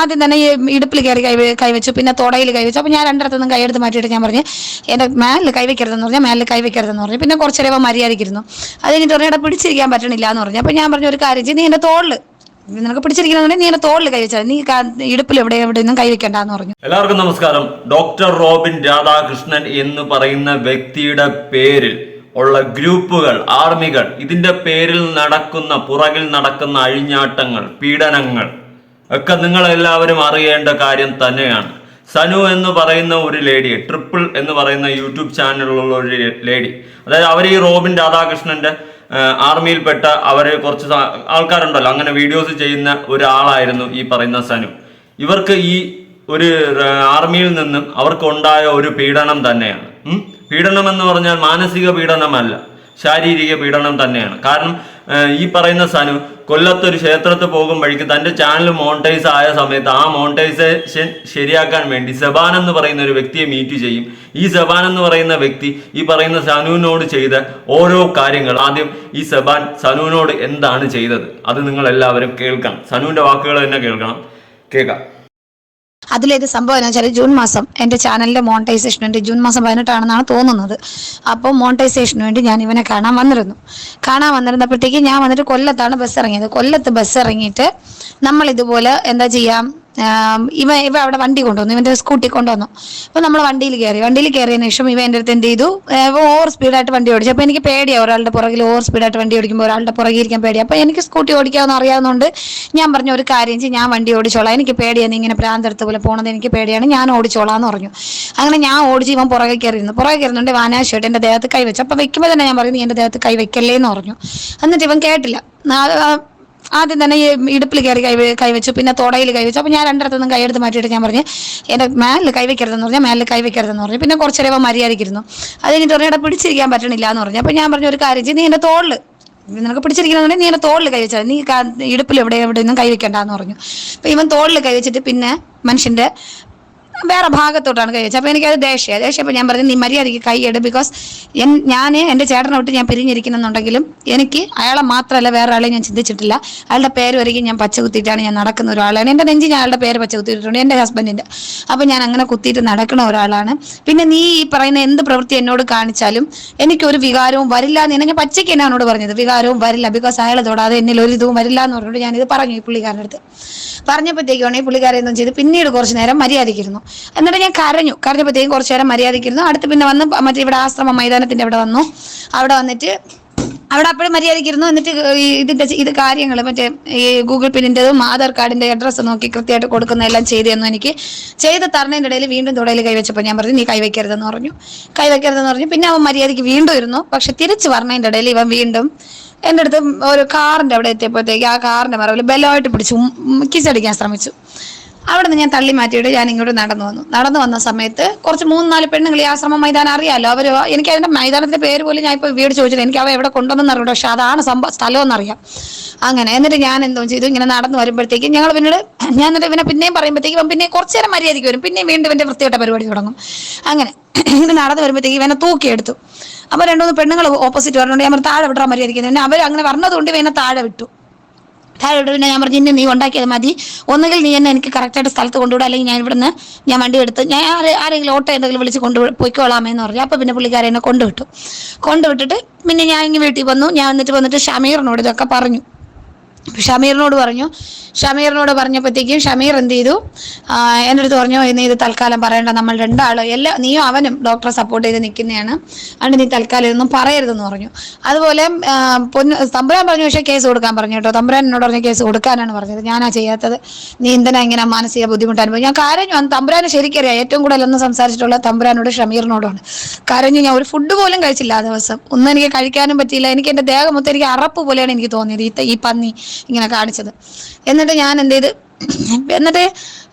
ആദ്യം തന്നെ ഈ ഇടുപ്പിൽ കയറി കൈ കൈവച്ചു പിന്നെ തുടയിൽ കൈവച്ചു. അപ്പോൾ ഞാൻ രണ്ടിടത്തുനിന്നും കൈയെടുത്ത് മാറ്റിയിട്ട് ഞാൻ പറഞ്ഞു എന്റെ മേലിൽ കൈവയ്ക്കരുതെന്ന് പറഞ്ഞാൽ മേലിൽ കൈവയ്ക്കരുതെന്ന് പറഞ്ഞു. പിന്നെ കുറച്ച് നേരം മര്യാദയ്ക്കിരുന്നു. അത് കഴിഞ്ഞിട്ട് പറഞ്ഞു ഇവിടെ പിടിച്ചിരിക്കാൻ പറ്റണില്ല എന്ന് പറഞ്ഞു. അപ്പോൾ ഞാൻ പറഞ്ഞു ഒരു കാര്യം നീ എന്റെ തോളിൽ നിനക്ക് പിടിച്ചിരിക്കണമെന്നുണ്ടെങ്കിൽ നീ എന്റെ തോളിൽ കൈവച്ചാൽ നീ ഇടുപ്പിൽ എവിടെ എവിടെ നിന്നും കൈവയ്ക്കണ്ടെന്ന് പറഞ്ഞു. എല്ലാവർക്കും നമസ്കാരം. ഡോക്ടർ റോബിൻ രാധാകൃഷ്ണൻ എന്ന് പറയുന്ന വ്യക്തിയുടെ പേരിൽ ഉള്ള ഗ്രൂപ്പുകൾ ആർമികൾ ഇതിന്റെ പേരിൽ നടക്കുന്ന പുറകിൽ നടക്കുന്ന അഴിഞ്ഞാട്ടങ്ങൾ പീഡനങ്ങൾ ഒക്കെ നിങ്ങൾ എല്ലാവരും അറിയേണ്ട കാര്യം തന്നെയാണ്. സനു എന്ന് പറയുന്ന ഒരു ലേഡി ട്രിപ്പിൾ എന്ന് പറയുന്ന യൂട്യൂബ് ചാനലിലുള്ള ഒരു ലേഡി അതായത് അവർ ഈ റോബിൻ രാധാകൃഷ്ണന്റെ ആർമിയിൽപ്പെട്ട അവർ കുറച്ച് ആൾക്കാരുണ്ടല്ലോ. അങ്ങനെ വീഡിയോസ് ചെയ്യുന്ന ഒരാളായിരുന്നു ഈ പറയുന്ന സനു. ഇവർക്ക് ഈ ഒരു ആർമിയിൽ നിന്നും അവർക്കുണ്ടായ ഒരു പീഡനം തന്നെയാണ്. പീഡനം എന്ന് പറഞ്ഞാൽ മാനസിക പീഡനമല്ല ശാരീരിക പീഡനം തന്നെയാണ്. കാരണം ഈ പറയുന്ന സനു കൊല്ലത്തൊരു ക്ഷേത്രത്തിൽ പോകും വഴിക്ക് തന്റെ ചാനൽ മോണിറ്റൈസ് ആയ സമയത്ത് ആ മോണിറ്റൈസേഷൻ ശരിയാക്കാൻ വേണ്ടി സെബാൻ എന്ന് പറയുന്ന ഒരു വ്യക്തിയെ മീറ്റ് ചെയ്യും. ഈ സെബാൻ എന്ന് പറയുന്ന വ്യക്തി ഈ പറയുന്ന സനുവിനോട് ചെയ്ത ഓരോ കാര്യങ്ങൾ ആദ്യം ഈ സെബാൻ സനുവിനോട് എന്താണ് ചെയ്തത്? അത് നിങ്ങൾ എല്ലാവരും കേൾക്കണം. സനുവിന്റെ വാക്കുകൾ തന്നെ കേൾക്കണം. കേൾക്കാം. അതിലേത് സംഭവം എന്ന് വെച്ചാൽ ജൂൺ മാസം എന്റെ ചാനലിന്റെ മോണിറ്റൈസേഷൻ വേണ്ടി ജൂൺ മാസം പതിനെട്ടാണെന്നാണ് തോന്നുന്നത്. അപ്പോൾ മോണിറ്റൈസേഷന് വേണ്ടി ഞാൻ ഇവനെ കാണാൻ വന്നിരുന്നു. കാണാൻ വന്നിരുന്നപ്പോഴത്തേക്ക് ഞാൻ വന്നിട്ട് കൊല്ലത്താണ് ബസ് ഇറങ്ങിയത്. കൊല്ലത്ത് ബസ് ഇറങ്ങിയിട്ട് നമ്മൾ ഇതുപോലെ എന്താ ചെയ്യാം? ഇവ ഇവ അവിടെ വണ്ടി കൊണ്ടുവന്നു. ഇവന്റെ സ്കൂട്ടി കൊണ്ടുവന്നു. അപ്പൊ നമ്മൾ വണ്ടിയിൽ കയറി. വണ്ടിയിൽ കയറിയതിന് ശേഷം ഇവ എന്റെ അടുത്ത് എന്ത് ചെയ്തു? ഓവർ സ്പീഡായിട്ട് വണ്ടി ഓടിച്ചു. അപ്പൊ എനിക്ക് പേടിയാണ് ഒരാളുടെ പുറകിൽ ഓവർ സ്പീഡായിട്ട് വണ്ടി ഓടിക്കുമ്പോൾ ഒരാളുടെ പുറകിൽ ഇരിക്കാൻ പേടിയാണ് അപ്പൊ എനിക്ക് സ്കൂട്ടി ഓടിക്കാമെന്ന് അറിയാവുന്നതുകൊണ്ട് ഞാൻ പറഞ്ഞു ഒരു കാര്യം ഞാൻ വണ്ടി ഓടിച്ചോളാം. എനിക്ക് പേടിയാണ് ഇങ്ങനെ പ്രാന്തെടുത്ത പോലെ പോണത്. എനിക്ക് പേടിയാണ്. ഞാൻ ഓടിച്ചോളാം എന്ന് പറഞ്ഞു. അങ്ങനെ ഞാൻ ഓടിച്ച് ഇവൻ പുറകെ കയറിയിരുന്നു. പുറകെ കയറുന്നുണ്ട് വാനാശിയോട്ട് എന്റെ ദേഹത്ത് കൈ വെച്ചു. അപ്പോൾ വെക്കുമ്പോൾ തന്നെ ഞാൻ പറഞ്ഞു നീ എന്റെ ദേഹത്ത് കൈ വെക്കല്ലേ എന്ന് പറഞ്ഞു. എന്നിട്ട് ഇവൻ കേട്ടില്ല. ആദ്യം തന്നെ ഈ ഇടുപ്പിൽ കയറി കൈ കൈവച്ചു പിന്നെ തുടയിൽ കൈവച്ചു അപ്പോൾ ഞാൻ രണ്ടിടത്തുനിന്നും കൈയെടുത്ത് മാറ്റിയിട്ട് ഞാൻ പറഞ്ഞു എന്റെ മേലിൽ കൈവയ്ക്കരുതെന്ന് പറഞ്ഞാൽ മേലിൽ കൈവയ്ക്കരുതെന്ന് പറഞ്ഞു. പിന്നെ കുറച്ച് നേരം മര്യാദയ്ക്കിരുന്നു. അത് കഴിഞ്ഞിട്ട് പറഞ്ഞു ഇവിടെ പിടിച്ചിരിക്കാൻ പറ്റണില്ല എന്ന് പറഞ്ഞു. അപ്പോൾ ഞാൻ പറഞ്ഞു ഒരു കാര്യം ചെയ്യ്, നീ എന്റെ തോളിൽ നിനക്ക് പിടിച്ചിരിക്കണമെന്നുണ്ടെങ്കിൽ നീ എന്റെ തോളിൽ കൈവച്ചാൽ നീ ഇടുപ്പിൽ എവിടെ എവിടെ നിന്നും കൈവയ്ക്കണ്ടെന്ന് പറഞ്ഞു. അപ്പോൾ ഇവൻ തോളിൽ കൈവച്ചിട്ട് പിന്നെ മനുഷ്യന്റെ വേറെ ഭാഗത്തോട്ടാണ് കൈ വെച്ചത്. അപ്പോൾ എനിക്കത് ദേഷ്യം ദേഷ്യം അപ്പോൾ ഞാൻ പറഞ്ഞു നീ മര്യാദയ്ക്ക് കൈയെടു ബിക്കോസ് ഞാൻ എന്റെ ചേട്ടനെ വിട്ട് ഞാൻ പിരിഞ്ഞിരിക്കുന്നുണ്ടെങ്കിലും എനിക്ക് അയാളെ മാത്രമല്ല വേറെ ആളെ ഞാൻ ചിന്തിച്ചിട്ടില്ല. അയാളുടെ പേര് വരികയും ഞാൻ പച്ച കുത്തിയിട്ടാണ് ഞാൻ നടക്കുന്ന ഒരാളാണ്. എന്റെ നെഞ്ചിന് അയാളുടെ പേര് പച്ച കുത്തിയിട്ടുണ്ട് എന്റെ ഹസ്ബൻഡിന്റെ അപ്പോൾ ഞാൻ അങ്ങനെ കുത്തിയിട്ട് നടക്കുന്ന ഒരാളാണ്. പിന്നെ നീ ഈ പറയുന്ന എന്ത് പ്രവൃത്തി എന്നോട് കാണിച്ചാലും എനിക്കൊരു വികാരവും വരില്ല എന്ന് ഞാൻ പച്ചയ്ക്ക് തന്നെ അവനോട് പറഞ്ഞത്? വികാരവും വരില്ല. ബിക്കോസ് അയാൾ തൊടാതെ എന്നിൽ ഒരു ഇതും വരില്ല എന്ന് പറഞ്ഞിട്ട് ഞാനിത് പറഞ്ഞു ഈ പുള്ളിക്കാരന്റെ അടുത്ത്. പറഞ്ഞപ്പോഴത്തേക്കാണ് ഈ പുള്ളിക്കാരൻ എന്നും ചെയ്ത്. പിന്നീട് കുറച്ച് നേരം മര്യാദയ്ക്കിരുന്നു എന്നിട്ട് ഞാൻ കരഞ്ഞു. കരഞ്ഞപ്പോഴത്തേക്കും കുറച്ചു നേരം മര്യാദയ്ക്കിരുന്നു. അടുത്ത് പിന്നെ വന്ന് മറ്റേ ഇവിടെ ആശ്രമ മൈതാനത്തിന്റെ അവിടെ വന്നു. അവിടെ വന്നിട്ട് അവിടെ അപ്പോഴും മര്യാദയ്ക്കിരുന്നു. എന്നിട്ട് ഇതിന്റെ ഇത് കാര്യങ്ങൾ മറ്റേ ഈ ഗൂഗിൾ പിന്നിന്റെതും ആധാർ കാർഡിന്റെ അഡ്രസ്സ് നോക്കി കൃത്യമായിട്ട് കൊടുക്കുന്ന എല്ലാം ചെയ്തു തന്നു എനിക്ക്. ചെയ്ത് തരണതിന്റെ ഇടയിൽ വീണ്ടും തുടയിൽ കൈവച്ചപ്പോൾ ഞാൻ പറഞ്ഞു നീ കൈവയ്ക്കരുതെന്ന് പറഞ്ഞു. കൈവയ്ക്കരുതെന്ന് പറഞ്ഞു. പിന്നെ അവൻ മര്യാദയ്ക്ക് വീണ്ടും ഇരുന്നു. പക്ഷെ തിരിച്ച് പറഞ്ഞതിന്റെ ഇടയിൽ ഇവൻ വീണ്ടും എന്റെ അടുത്ത് ഒരു കാറിന്റെ അവിടെ എത്തിയപ്പോഴത്തേക്ക് ആ കാറിന്റെ മറവിൽ ബലമായിട്ട് പിടിച്ചു കിസടിക്കാൻ ശ്രമിച്ചു. അവിടെ നിന്ന് ഞാൻ തള്ളി മാറ്റിയിട്ട് ഞാൻ ഇങ്ങോട്ട് നടന്നു വന്നു. നടന്നു വന്ന സമയത്ത് കുറച്ച് മൂന്ന് നാല് പെണ്ണുങ്ങൾ ഈ ആശ്രമം മൈതാനം അറിയാലോ അവർ എനിക്ക് അതിന്റെ മൈതാനത്തിന്റെ പേര് പോലും ഞാൻ ഇപ്പോൾ വീട് ചോദിച്ചത് എനിക്ക് അവ എവിടെ കൊണ്ടുവന്നെന്ന് അറിയോ പക്ഷെ അതാണ് സംഭവം സ്ഥലം എന്നറിയാം അങ്ങനെ എന്നിട്ട് ഞാൻ എന്തോ ചെയ്തു. ഇങ്ങനെ നടന്നു വരുമ്പോഴത്തേക്കും ഞങ്ങൾ പിന്നീട് ഞാൻ എന്നിട്ട് ഇവനെ പിന്നെയും പറയുമ്പോഴത്തേക്കും പിന്നെ കുറച്ച് നേരം മര്യാദയ്ക്ക് വരും. പിന്നെയും വീണ്ടും ഇവന്റെ വൃത്തിയുടെ പരിപാടി തുടങ്ങും. അങ്ങനെ ഇങ്ങനെ നടന്നു വരുമ്പോഴത്തേക്ക് ഇവനെ തൂക്കിയെടുത്തു. അപ്പോൾ രണ്ടുമൂന്ന് പെണ്ണുങ്ങൾ ഓപ്പോസിറ്റ് പറഞ്ഞുകൊണ്ട് ഞാൻ താഴെ വിടാൻ മര്യാദയ്ക്ക് അവർ അങ്ങനെ പറഞ്ഞതുകൊണ്ട് ഇവനെ താഴെ വിട്ടു. താഴെ വിട്ടു പിന്നെ ഞാൻ പറഞ്ഞു ഇന്നെ നീ ഉണ്ടാക്കിയത് മതി. ഒന്നുകിൽ നീ എന്നെ എനിക്ക് കറക്റ്റായിട്ട് സ്ഥലത്ത് കൊണ്ടുവിടുക അല്ലെങ്കിൽ ഞാൻ ഇവിടുന്ന് ഞാൻ വണ്ടി എടുത്ത് ഞാൻ ആരെങ്കിലും ഓട്ടോ എന്തെങ്കിലും വിളിച്ച് കൊണ്ടു പൊയ്ക്കോളാമെന്ന് പറഞ്ഞു. അപ്പോൾ പിന്നെ പുള്ളിക്കാരെ എന്നെ കൊണ്ടുവിട്ടു. കൊണ്ടുവിട്ടിട്ട് പിന്നെ ഞാൻ ഇങ്ങനെ വീട്ടിൽ വന്നു. ഞാൻ എന്നിട്ട് വന്നിട്ട് ഷമീറിനോട് ഇതൊക്കെ പറഞ്ഞു. ഷമീറിനോട് പറഞ്ഞു. ഷമീറിനോട് പറഞ്ഞപ്പോഴത്തേക്കും ഷമീർ എന്ത് ചെയ്തു? എന്റെ അടുത്ത് പറഞ്ഞു നീ ഇത് തൽക്കാലം പറയണ്ട. നമ്മൾ രണ്ടാളും എല്ലാ നീയും അവനും ഡോക്ടറെ സപ്പോർട്ട് ചെയ്ത് നിൽക്കുന്നതാണ് അതുകൊണ്ട് നീ തൽക്കാലം ഇതൊന്നും പറയരുതെന്ന് പറഞ്ഞു. അതുപോലെ പൊന്ന് തമ്പുരാൻ പറഞ്ഞു പക്ഷേ കേസ് കൊടുക്കാൻ പറഞ്ഞു കേട്ടോ. തമ്പുരാൻ എന്നോട് പറഞ്ഞു കേസ് കൊടുക്കാനാണ് പറഞ്ഞത്. ഞാനാ ചെയ്യാത്തത്. നീ എന്തിനാ ഇങ്ങനെ മാനസിക ബുദ്ധിമുട്ട് അനുഭവം ഞാൻ കരഞ്ഞു. അന്ന് തമ്പുരാനെ ശരിക്കറിയാം. ഏറ്റവും കൂടുതൽ ഒന്ന് സംസാരിച്ചിട്ടുള്ള തമ്പുരാനോട് ഷമീറിനോടാണ് കരഞ്ഞു ഞാൻ ഒരു ഫുഡ് പോലും കഴിച്ചില്ല ആ ദിവസം. ഒന്നും എനിക്ക് കഴിക്കാനും പറ്റിയില്ല. എനിക്ക് എന്റെ ദേഹം മൊത്തം എനിക്ക് അറപ്പ് പോലെയാണ് എനിക്ക് തോന്നിയത്. ഈ പന്നി ഇങ്ങനെ കാണിച്ചത്. എന്നിട്ട് ഞാൻ എന്ത് ചെയ്ത് എന്നിട്ട്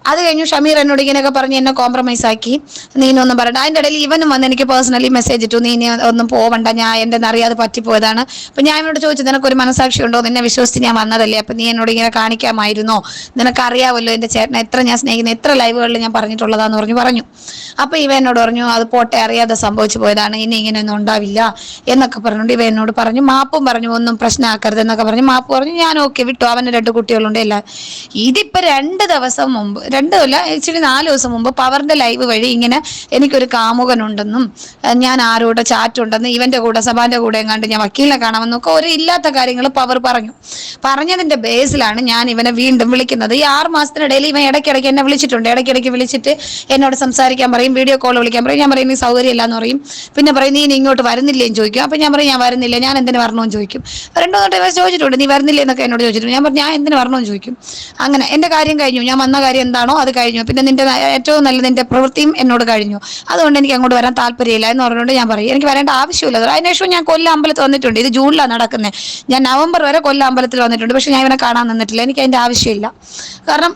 അത് കഴിഞ്ഞു ഷമീർ എന്നോട് ഇങ്ങനെയൊക്കെ പറഞ്ഞ് എന്നെ കോംപ്രമൈസ് ആക്കി. നീനൊന്നും പറയണ്ട. അതിന്റെ ഇടയിൽ ഇവനും വന്ന് എനിക്ക് പേഴ്സണലി മെസ്സേജ് ഇട്ടു. നീ ഒന്നും പോവണ്ട. ഞാൻ എന്റെ അറിയാതെ പറ്റിപ്പോയതാണ്. അപ്പം ഞാൻ എന്നോട് ചോദിച്ചു നിനക്ക് ഒരു മനസാക്ഷി ഉണ്ടോ? നിന്നെ വിശ്വസിച്ച് ഞാൻ വന്നതല്ലേ? അപ്പം നീ എന്നോട് ഇങ്ങനെ കാണിക്കാമായിരുന്നോ? നിനക്ക് അറിയാവല്ലോ എന്റെ ചേട്ടനെ എത്ര ഞാൻ സ്നേഹിക്കുന്ന എത്ര ലൈവുകളിൽ ഞാൻ പറഞ്ഞിട്ടുള്ളതാന്ന് പറഞ്ഞു പറഞ്ഞു. അപ്പോൾ ഇവ എന്നോട് പറഞ്ഞു അത് പോട്ടെ അറിയാതെ സംഭവിച്ചു പോയതാണ്. ഇനി ഇങ്ങനെയൊന്നും ഉണ്ടാവില്ല. എന്നൊക്കെ പറഞ്ഞുകൊണ്ട് ഇവ എന്നോട് പറഞ്ഞു മാപ്പും പറഞ്ഞു ഒന്നും പ്രശ്നമാക്കരുത് എന്നൊക്കെ പറഞ്ഞു. മാപ്പ് പറഞ്ഞു ഞാൻ ഓക്കെ വിട്ടു. അവന് രണ്ട് കുട്ടികളുണ്ട് എല്ലാം. ഇതിപ്പോ രണ്ട് ദിവസം മുമ്പ് രണ്ട് അല്ല ആക്ച്വലി നാല് ദിവസം മുമ്പ് പവറിന്റെ ലൈവ് വഴി ഇങ്ങനെ എനിക്കൊരു കാമുകനുണ്ടെന്നും ഞാൻ ആരോടെ ചാറ്റ് ഉണ്ടെന്നും ഇവന്റെ കൂടെ സഭാന്റെ കൂടെ എങ്ങാണ്ട് ഞാൻ വക്കീലിനെ കാണാമെന്നൊക്കെ ഒരു ഇല്ലാത്ത കാര്യങ്ങൾ പവർ പറഞ്ഞു. പറഞ്ഞതിന്റെ ബേസിലാണ് ഞാൻ ഇവനെ വീണ്ടും വിളിക്കുന്നത്. ഈ ആറ് മാസത്തിനിടയിൽ ഇവൻ ഇടയ്ക്കിടയ്ക്ക് എന്നെ വിളിച്ചിട്ടുണ്ട്. ഇടയ്ക്കിടയ്ക്ക് വിളിച്ചിട്ട് എന്നോട് സംസാരിക്കാൻ പറയും വീഡിയോ കോൾ വിളിക്കാൻ പറയും. ഞാൻ പറയും നീ സൗകര്യമില്ല എന്ന് പറയും. പിന്നെ പറയും നീ ഇങ്ങോട്ട് വരുന്നില്ലേ? എന്ന് ചോദിക്കും. അപ്പൊ ഞാൻ പറയും ഞാൻ വരുന്നില്ല. ഞാൻ എന്തിനു വരണമെന്ന് ചോദിക്കും. രണ്ടു തൊട്ട് ചോദിച്ചിട്ടുണ്ട് നീ വരുന്നില്ലേ? എന്നൊക്കെ എന്നോട് ചോദിച്ചിട്ടുണ്ട്. ഞാൻ പറഞ്ഞു ഞാൻ എന്തിനു വരണമെന്ന് ചോദിക്കും? അങ്ങനെ എന്റെ കാര്യം കഴിഞ്ഞു. ഞാൻ വന്ന കാര്യം എന്താണോ അത് കഴിഞ്ഞു. പിന്നെ നിന്റെ ഏറ്റവും നല്ല നിന്റെ പ്രവൃത്തിയും എന്നോട് കഴിഞ്ഞു. അതുകൊണ്ട് എനിക്ക് അങ്ങോട്ട് വരാൻ താല്പര്യമില്ല എന്ന് പറഞ്ഞുകൊണ്ട് ഞാൻ പറയും. എനിക്ക് വരേണ്ട ആവശ്യമില്ല. അതിനുശേഷം ഞാൻ കൊല്ല അമ്പലത്തിൽ വന്നിട്ടുണ്ട്. ഇത് ജൂണിലാണ് നടക്കുന്നത്. ഞാൻ നവംബർ വരെ കൊല്ല അമ്പലത്തിൽ വന്നിട്ടുണ്ട്. പക്ഷെ ഞാൻ ഇവനെ കാണാൻ നിന്നിട്ടില്ല. എനിക്ക് അതിന്റെ ആവശ്യമില്ല. കാരണം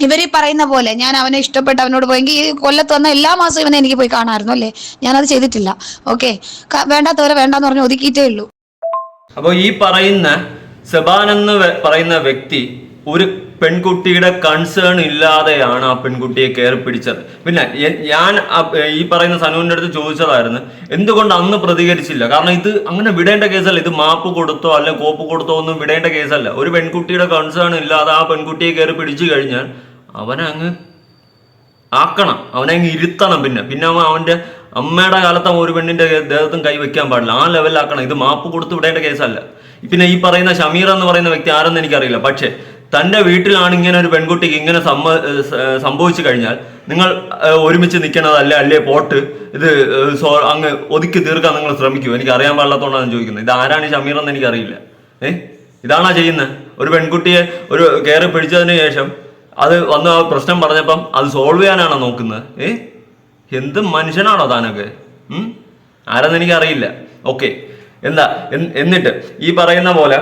ഇവർ പറയുന്ന പോലെ ഞാൻ അവനെ ഇഷ്ടപ്പെട്ട് അവനോട് പോയെങ്കിൽ ഈ കൊല്ലത്ത് വന്ന എല്ലാ മാസവും ഇവനെ എനിക്ക് പോയി കാണാമായിരുന്നു അല്ലേ? ഞാനത് ചെയ്തിട്ടില്ല. ഓക്കെ. വേണ്ടാത്തവരെ വേണ്ടാന്ന് പറഞ്ഞ് ഒതുക്കിയിട്ടേ ഉള്ളൂ. അപ്പോൾ ഈ പറയുന്ന സെബാൻ എന്ന് പറയുന്ന വ്യക്തി ഒരു പെൺകുട്ടിയുടെ കൺസേൺ ഇല്ലാതെയാണ് ആ പെൺകുട്ടിയെ കയറി പിടിച്ചത്. പിന്നെ ഞാൻ ഈ പറയുന്ന സനുവിന്റെ അടുത്ത് ചോദിച്ചതായിരുന്നു എന്തുകൊണ്ട് അന്ന് പ്രതികരിച്ചില്ല? കാരണം ഇത് അങ്ങനെ വിടേണ്ട കേസല്ല. ഇത് മാപ്പ് കൊടുത്തോ അല്ലെ കോപ്പ് കൊടുത്തോ ഒന്നും വിടേണ്ട കേസല്ല. ഒരു പെൺകുട്ടിയുടെ കൺസേൺ ഇല്ലാതെ ആ പെൺകുട്ടിയെ കയറി പിടിച്ചു കഴിഞ്ഞാൽ അവനങ്ങ് ആക്കണം. അവനെ അങ്ങ് ഇരുത്തണം പിന്നെ. പിന്നെ അവൻ അവന്റെ അമ്മയുടെ കാലത്ത് ഒരു പെണ്ണിന്റെ ദേഹത്തും കൈ വെക്കാൻ പാടില്ല. ആ ലെവലിലാക്കണം ഇത് മാപ്പ് കൊടുത്ത് വിടേണ്ട കേസല്ല. പിന്നെ ഈ പറയുന്ന ഷമീർ എന്ന് പറയുന്ന വ്യക്തി ആരെന്ന് എനിക്കറിയില്ല. പക്ഷേ തന്റെ വീട്ടിലാണ് ഇങ്ങനെ ഒരു പെൺകുട്ടിക്ക് ഇങ്ങനെ സമ്മ സംഭവിച്ചു കഴിഞ്ഞാൽ നിങ്ങൾ ഒരുമിച്ച് നിൽക്കണതല്ല അല്ലേ പോട്ട്? ഇത് സോ അങ്ങ് ഒതുക്കി തീർക്കാൻ നിങ്ങൾ ശ്രമിക്കൂ എനിക്ക് അറിയാൻ പാടില്ലാത്തതുകൊണ്ടാണ് ചോദിക്കുന്നത്. ഇത് ആരാണ് ഷമീർ എന്ന് എനിക്കറിയില്ല. ഏഹ് ഇതാണോ ചെയ്യുന്നത് ഒരു പെൺകുട്ടിയെ ഒരു കയറി പിടിച്ചതിന് ശേഷം അത് വന്ന് പ്രശ്നം പറഞ്ഞപ്പം അത് സോൾവ് ചെയ്യാനാണോ നോക്കുന്നത്? ഏ? എന്ത് മനുഷ്യനാണോ താനൊക്കെ? ആരെന്ന് എനിക്കറിയില്ല. ഓക്കെ. എന്താ? എന്നിട്ട് ഈ പറയുന്ന പോലെ